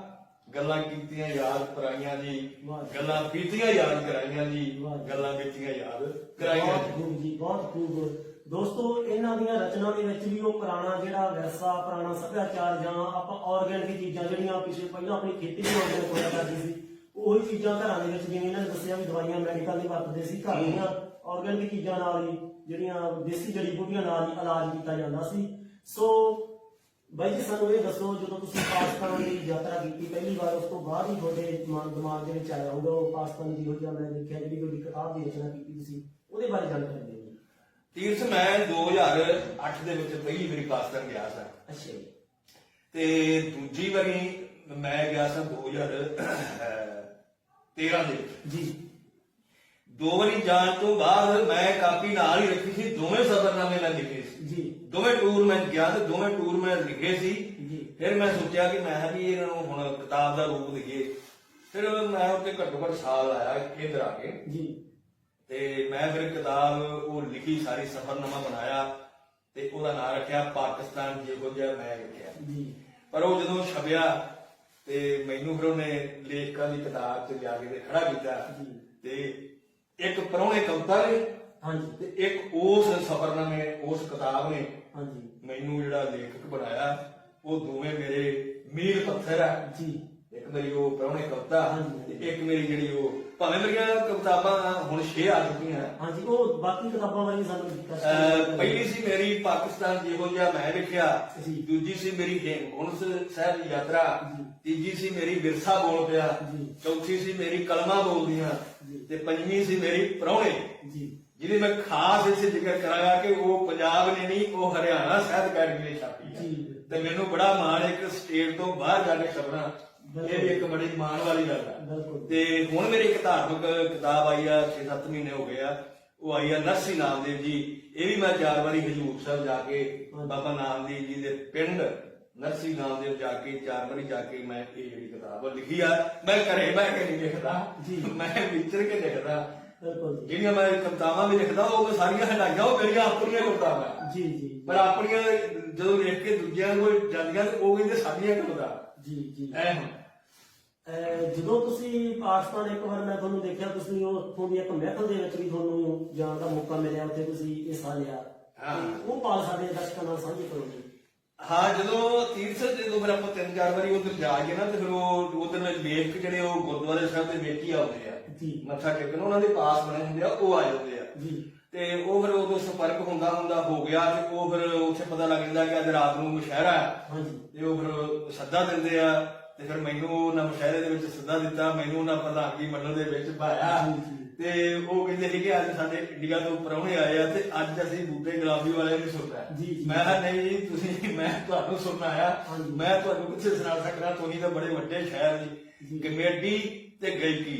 ਗੱਲਾਂ ਕੀਤੀਆਂ ਯਾਦ ਕਰਾਈਆਂ ਜੀ। ਗੱਲਾਂ ਪੀਤੀਆਂ ਯਾਦ ਕਰਾਈਆਂ ਜੀ। ਗੱਲਾਂ ਕੀਤੀਆਂ ਯਾਦ ਕਰਾਈਆਂ ਜੀ। ਬਹੁਤ ਖੂਬ। ਦੋਸਤੋ ਇਹਨਾਂ ਦੀਆਂ ਰਚਨਾ ਦੇ ਵਿੱਚ ਵੀ ਉਹ ਪੁਰਾਣਾ ਜਿਹੜਾ ਵਿਰਸਾ ਪੁਰਾਣਾ ਸੱਭਿਆਚਾਰ ਜਾਂ ਆਪਾਂ ਆਰਗੈਨਿਕ ਚੀਜ਼ਾਂ ਜਿਹੜੀਆਂ ਪਿਛਲੇ ਪਹਿਲਾਂ ਆਪਣੀ ਖੇਤੀ ਦੀ ਆਰਗੈਨਿਕ ਹੋਇਆ ਕਰਦੀ ਸੀ ਉਹੀ ਚੀਜ਼ਾਂ ਘਰਾਂ ਦੇ ਵਿੱਚ ਜਿਵੇਂ ਇਹਨਾਂ ਨੇ ਦੱਸਿਆ ਵੀ ਦਵਾਈਆਂ ਮੈਡੀਕਲ ਦੇ ਵਰਤਦੇ ਸੀ ਘਰ ਦੀਆਂ ਆਰਗੈਨਿਕ ਚੀਜ਼ਾਂ ਨਾਲ ਹੀ ਜਿਹੜੀਆਂ ਦੇਸੀ ਜੜੀ ਬੂਟੀਆਂ ਨਾਲ ਹੀ ਇਲਾਜ ਕੀਤਾ ਜਾਂਦਾ ਸੀ। ਸੋ ਬਾਈ ਜੀ ਸਾਨੂੰ ਇਹ ਦੱਸੋ ਜਦੋਂ ਤੁਸੀਂ ਪਾਕਿਸਤਾਨ ਦੀ ਯਾਤਰਾ ਕੀਤੀ ਪਹਿਲੀ ਵਾਰ ਉਸ ਤੋਂ ਬਾਅਦ ਹੀ ਤੁਹਾਡੇ ਦਿਮਾਗ ਦਿਮਾਗ ਦੇ ਵਿੱਚ ਆਇਆ ਹੋਊਗਾ ਉਹ ਪਾਕਿਸਤਾਨ ਦੀ ਹੋ ਜਿਹਾ ਮੈਂ ਦੇਖਿਆ ਜਿਹੜੀ ਤੁਹਾਡੀ ਕਿਤਾਬ ਦੀ ਰਚਨਾ ਕੀਤੀ ਤੁਸੀਂ ਉਹਦੇ ਬਾਰੇ ਜਾਣਕਾਰੀ ਦਿਓ ਤੀਰਥ ਮੈਂ 2008 ਦੇ ਵਿੱਚ ਪਹਿਲੀ ਵਾਰੀ ਪਾਕਿਸਤਾਨ ਗਿਆ ਸਾਂ। ਅੱਛਾ ਤੇ ਦੂਜੀ ਵਾਰੀ ਮੈਂ ਗਿਆ ਸਾਂ 2013 ਦੇ ਜੀ। ਦੋ ਵਾਰੀ ਜਾਣ ਤੋਂ ਬਾਅਦ ਮੈਂ ਕਾਪੀ ਨਾਲ ਹੀ ਰੱਖੀ ਸੀ ਦੋਵੇਂ ਸਫ਼ਰਨਾਮੇ ਮੈਂ ਲਿਖੇ ਸੀ। ਜੀ। ਦੋਵੇਂ ਟੂਰ ਮੈਂ ਗਿਆ ਤੇ ਦੋਵੇਂ ਟੂਰ ਮੈਂ ਲਿਖੇ ਸੀ। ਜੀ। ਫਿਰ ਮੈਂ ਸੋਚਿਆ ਕਿ ਮੈਂ ਵੀ ਇਹਨਾਂ ਨੂੰ ਹੁਣ ਕਿਤਾਬ ਦਾ ਰੂਪ ਦਈਏ ਫਿਰ ਮੈਂ ਉੱਤੇ ਘੱਟੋ ਘੱਟ ਸਾਲ ਆਇਆ ਇੱਧਰ ਆ ਕੇ। ਜੀ। ਤੇ ਮੈਂ ਫਿਰ ਕਿਤਾਬ ਉਹ ਲਿਖੀ ਸਾਰੀ ਸਫ਼ਰਨਾਮਾ ਬਣਾਇਆ ਤੇ ਉਹਦਾ ਨਾਮ ਰੱਖਿਆ ਪਾਕਿਸਤਾਨ ਜਿਹੋ ਜਿਹਾ ਮੈਂ ਲਿਖਿਆ। ਜੀ। ਪਰ ਉਹ ਜਦੋਂ ਛਪਿਆ ਤੇ ਮੈਨੂੰ ਫਿਰ ਉਹਨੇ ਲੇਖਕਾਂ ਦੀ ਕਿਤਾਬ 'ਚ ਜਾ ਕੇ ਤੇ ਖੜਾ ਕੀਤਾ। ਤੇ ਇੱਕ ਪਰੌਣੇ ਕਵਿਤਾ ਨੇ ਹਾਂਜੀ। ਤੇ ਇੱਕ ਉਸ ਸਫ਼ਰਨਾਮੇ ਉਸ ਕਿਤਾਬ ਨੇ ਹਾਂਜੀ। ਮੈਨੂੰ ਜਿਹੜਾ ਲੇਖਕ ਬਣਾਇਆ ਉਹ ਦੋਵੇਂ ਮੇਰੇ ਮੀਲ ਪੱਥਰ ਆ। ਜੀ। ਮੇਰੀ ਉਹ ਪਰੌਣੇ ਕਵਿਤਾ ਹਾਂਜੀ। ਤੇ ਇੱਕ ਮੇਰੀ ਜਿਹੜੀ ਉਹ ਭਾਵੇਂ ਮੇਰੀਆਂ ਕਿਤਾਬਾਂ ਹੁਣ ਛੇ ਆ ਚੁੱਕੀਆਂ ਹਾਂਜੀ ਉਹ ਬਾਕੀ ਕਿਤਾਬਾਂ ਬਾਰੇ ਵੀ ਸਾਨੂੰ ਅਹ ਪਹਿਲੀ ਸੀ ਮੇਰੀ ਪਾਕਿਸਤਾਨ ਜਿਹੋ ਜਿਹਾ ਮੈਂ ਲਿਖਿਆ ਜੀ। ਦੂਜੀ ਸੀ ਮੇਰੀ ਹੇਮਕੁੰਟ ਸਾਹਿਬ ਦੀ ਯਾਤਰਾ ਜੀ। ਤੀਜੀ ਸੀ ਮੇਰੀ ਵਿਰਸਾ ਬੋਲ ਪਿਆ ਜੀ। ਚੌਥੀ ਸੀ ਮੇਰੀ ਕਲਮਾ ਬੋਲਦੀਆਂ ਜੀ। ਤੇ ਪੰਜਵੀਂ ਸੀ ਮੇਰੀ ਪ੍ਰਾਹੁਣੇ ਜੀ ਜਿਹਦੀ ਮੈਂ ਖਾਸ ਇਸ ਜ਼ਿਕਰ ਕਰਾਂਗਾ ਕਿ ਉਹ ਪੰਜਾਬ ਨੇ ਨਹੀਂ ਉਹ ਹਰਿਆਣਾ ਸਾਹਿਤ ਅਕੈਡਮੀ ਨੇ ਛਾਪੀ ਹੈ ਜੀ। ਤੇ ਮੈਨੂੰ ਬੜਾ ਮਾਣ ਹੈ ਕਿ ਸਟੇਟ ਤੋਂ ਬਾਹਰ ਜਾ ਕੇ ਛਪਣਾ ਇਹ ਵੀ ਇੱਕ ਬੜੀ ਮਾਣ ਵਾਲੀ ਗੱਲ ਹੈ ਬਿਲਕੁਲ। ਤੇ ਹੁਣ ਮੇਰੀ ਇੱਕ ਧਾਰਮਿਕ ਕਿਤਾਬ ਆਈ ਆ 6-7 ਮਹੀਨੇ ਹੋ ਗਏ ਆ। ਉਹ ਆਈ ਆ ਨਰਸੀ ਨਾਮਦੇਵ ਜੀ। ਇਹ ਵੀ ਮੈਂ ਚਾਰ ਵਾਰੀ ਹਜੂਰ ਸਾਹਿਬ ਜਾ ਕੇ। ਬਾਬਾ ਨਾਮਦੇਵ ਜੀ ਦੇ ਪਿੰਡ ਨਰਸੀ ਨਾਮਦੇਵ ਜਾ ਕੇ ਚਾਰ ਵਾਰੀ ਜਾ ਕੇ ਮੈਂ ਇਹ ਜਿਹੜੀ ਕਿਤਾਬ ਲਿਖੀ ਆ। ਮੈਂ ਘਰੇ ਬਹਿ ਕੇ ਨਹੀਂ ਲਿਖਦਾ। ਮੈਂ ਵਿਚਰ ਕੇ ਲਿਖਦਾ ਜਿਹੜੀਆਂ ਮੈਂ ਕਵਿਤਾਵਾਂ ਵੀ ਲਿਖਦਾ ਉਹ ਮੈਂ ਸਾਰੀਆਂ ਹਟਾਈਆਂ ਉਹ ਮੇਰੀਆਂ ਆਪਣੀਆਂ ਕਵਿਤਾਵਾਂ। ਜੀ ਜੀ। ਪਰ ਆਪਣੀਆਂ ਜਦੋਂ ਲਿਖ ਕੇ ਦੂਜਿਆਂ ਕੋਲ ਜਾਂਦੀਆਂ ਉਹ ਕਹਿੰਦੇ ਸਾਡੀਆਂ ਕਵਿਤਾ ਜੀ ਜੀ। ਐ ਜਦੋਂ ਤੁਸੀਂ ਪਾਕਿਸਤਾਨ ਇੱਕ ਵਾਰ ਮੈਂ ਤੁਹਾਨੂੰ ਦੇਖਿਆ ਤੁਸੀਂ ਉਹ ਉੱਥੋਂ ਦੀ ਇੱਕ ਮਹਿਫਲ ਦੇ ਵਿੱਚ ਵੀ ਤੁਹਾਨੂੰ ਜਾਣ ਦਾ ਮੌਕਾ ਮਿਲਿਆ ਉੱਥੇ ਤੁਸੀਂ ਹਿੱਸਾ ਲਿਆ। ਤੇ ਉਹ ਪਾਲ ਸਾਡੇ ਦਰਸ਼ਕਾਂ ਨਾਲ ਸਾਂਝੇ ਕਰੋ ਜੀ। ਹਾਂ ਜਦੋਂ ਤੀਰਥ ਜਦੋਂ ਫਿਰ ਆਪਾਂ ਤਿੰਨ ਚਾਰ ਵਾਰੀ ਉਧਰ ਜਾ ਕੇ ਨਾ ਤੇ ਫਿਰ ਉਹ ਉਧਰ ਲੇਖ ਜਿਹੜੇ ਉਹ ਗੁਰਦੁਆਰੇ ਸਾਹਿਬ ਦੇ ਹੀ ਆਉਂਦੇ ਆ। ਜੀ। ਮੱਥਾ ਟੇਕਣ ਉਹਨਾਂ ਦੇ ਪਾਸ ਬਣੇ ਹੁੰਦੇ ਆ ਉਹ ਆ ਜਾਂਦੇ ਆ। ਜੀ। ਤੇ ਉਹ ਫਿਰ ਉਦੋਂ ਸੰਪਰਕ ਹੁੰਦਾ ਹੁੰਦਾ ਹੋ ਗਿਆ ਤੇ ਉਹ ਫਿਰ ਉੱਥੇ ਪਤਾ ਲੱਗ ਜਾਂਦਾ ਕਿ ਅੱਜ ਰਾਤ ਨੂੰ ਮੁਸ਼ਹਿਰਾ ਹੈ। ਹਾਂਜੀ। ਤੇ ਉਹ ਫਿਰ ਸੱਦਾ ਦਿੰਦੇ ਆ ਤੇ ਫਿਰ ਮੈਨੂੰ ਉਹਨਾਂ ਮੁਸ਼ਹਿਰੇ ਦੇ ਵਿੱਚ ਸੱਦਾ ਦਿੱਤਾ ਮੈਨੂੰ ਉਹਨਾਂ ਪ੍ਰਧਾਨਗੀ ਮੰਡਲ ਦੇ ਵਿੱਚ ਪਾਇਆ। ਤੇ ਉਹ ਕਹਿੰਦੇ ਸੀ ਕਿ ਅੱਜ ਸਾਡੇ ਇੰਡੀਆ ਤੋਂ ਪ੍ਰਾਹੁਣੇ ਆਏ ਆ ਤੇ ਅੱਜ ਅਸੀਂ ਬੂਟੇ ਗੁਲਾਬੀ ਵਾਲੇ ਨੂੰ ਸੁਣਨਾ। ਮੈਂ ਕਿਹਾ ਨਹੀਂ ਜੀ ਤੁਸੀਂ ਮੈਂ ਤੁਹਾਨੂੰ ਸੁਣਨਾ ਆ। ਮੈਂ ਤੁਹਾਨੂੰ ਕਿੱਥੇ ਸੁਣਾ ਸਕਦਾ ਤੁਸੀਂ ਤਾਂ ਬੜੇ ਵੱਡੇ ਸ਼ਹਿਰ ਜੀ। ਦੀ ਕਮੇਡੀ ਤੇ ਗਾਇਕੀ।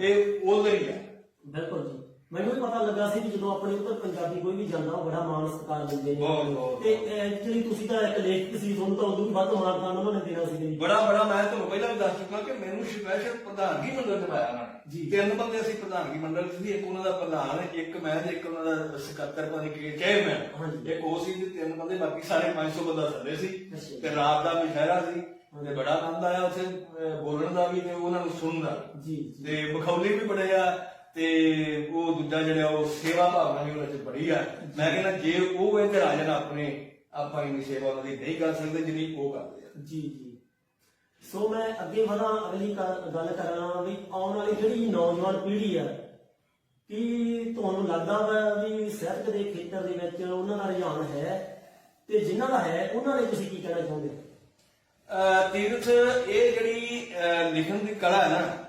ਇਹ ਉਧਰ ਹੀ ਹੈ ਬਿਲਕੁਲ ਜੀ ਮੈਨੂੰ ਵੀ ਪਤਾ ਲੱਗਾ ਸੀ ਵੀ ਜਦੋਂ ਆਪਣੇ ਉੱਪਰ ਪੰਜਾਬੀ ਕੋਈ ਵੀ ਜਾਂਦਾ ਉਹ ਬੜਾ ਮਾਣ ਸਤਿਕਾਰ ਦਿੰਦੇ ਨੇ ਬਹੁਤ, ਤੇ ਐਕਚੁਅਲੀ ਤੁਸੀਂ ਤਾਂ ਇੱਕ ਲੇਖਕ ਸੀ ਤੁਹਾਨੂੰ ਤਾਂ ਉਦੋਂ ਵੀ ਵੱਧ ਮਾਣ ਤਾਂ ਉਹਨਾਂ ਨੇ ਦੇਣਾ ਸੀ ਜੀ ਬੜਾ ਬੜਾ ਮੈਂ ਤੁਹਾਨੂੰ ਪਹਿਲਾਂ ਵੀ ਦੱਸ ਚੁੱਕਾ ਕਿ ਮੈਨੂੰ ਸਪੈਸ਼ਲ ਪ੍ਰਧਾਨਗੀ ਮੰਡਲ ਨਿਭਾਇਆ ਉਹਨਾਂ ਨੇ। ਤਿੰਨ ਬੰਦੇ ਅਸੀਂ ਪ੍ਰਧਾਨਗੀ ਮੰਡਲ ਸੀ ਇੱਕ ਉਹਨਾਂ ਦਾ ਪ੍ਰਧਾਨ ਇੱਕ ਮੈਂ ਤੇ ਇੱਕ ਉਹਨਾਂ ਦਾ ਸਕੱਤਰ ਨਹੀਂ ਕੀ ਚੇਅਰਮੈਨ ਹਾਂਜੀ। ਇੱਕ ਉਹ ਸੀ ਤੇ ਤਿੰਨ ਬੰਦੇ ਬਾਕੀ ਸਾਰੇ 500 ਬੰਦਾ ਥੱਲੇ ਸੀ ਅੱਛਾ। ਤੇ ਰਾਤ ਦਾ ਮੁਸ਼ਹਿਰਾ ਸੀ ਤੇ ਬੜਾ ਆਨੰਦ ਆਇਆ ਉੱਥੇ ਅਹ, ਬੋਲਣ ਦਾ ਵੀ ਤੇ ਉਹਨਾਂ ਨੂੰ ਸੁਣਨ ਦਾ ਵੀ। ਜੀ ਜੀ ਤੇ ਮਖੌਲੀ ਵੀ ਬੜੇ ਆ ਤੇ ਉਹ ਦੂਜਾ ਜਿਹੜਾ ਉਹ ਸੇਵਾ ਭਾਵਨਾ ਵੀ ਉਹਨਾਂ ਚ ਬੜੀ ਆ। ਮੈਂ ਕਹਿੰਦਾ ਜੇ ਉਹ ਇੱਧਰ ਆ ਜਾਣ ਆਪਣੇ ਆਪਾਂ ਇੰਨੀ ਸੇਵਾ ਉਹਨਾਂ ਦੀ ਨਹੀਂ ਕਰ ਸਕਦੇ ਜਿੰਨੀ ਉਹ ਕਰਦੇ ਆ। ਜੀ ਜੀ। ਸੋ ਮੈਂ ਅੱਗੇ ਵਧਾਂ ਅਗਲੀ ਗੱਲ ਕਰਾਂ ਵੀ ਆਉਣ ਵਾਲੀ ਜਿਹੜੀ ਨੌਜਵਾਨ ਪੀੜ੍ਹੀ ਆ ਕੀ ਤੁਹਾਨੂੰ ਲੱਗਦਾ ਵਾ ਵੀ ਸਿਹਤ ਦੇ ਖੇਤਰ ਦੇ ਵਿੱਚ ਉਹਨਾਂ ਦਾ ਰੁਝਾਨ ਹੈ? ਤੇ ਜਿਨ੍ਹਾਂ ਦਾ ਹੈ ਉਹਨਾਂ ਨੇ ਤੁਸੀਂ ਕੀ ਕਹਿਣਾ ਚਾਹੁੰਦੇ ਹੋ ਅਹ ਤੀਰਥ ਇਹ ਜਿਹੜੀ ਅਹ ਲਿਖਣ ਦੀ ਕਲਾ ਹੈ ਨਾ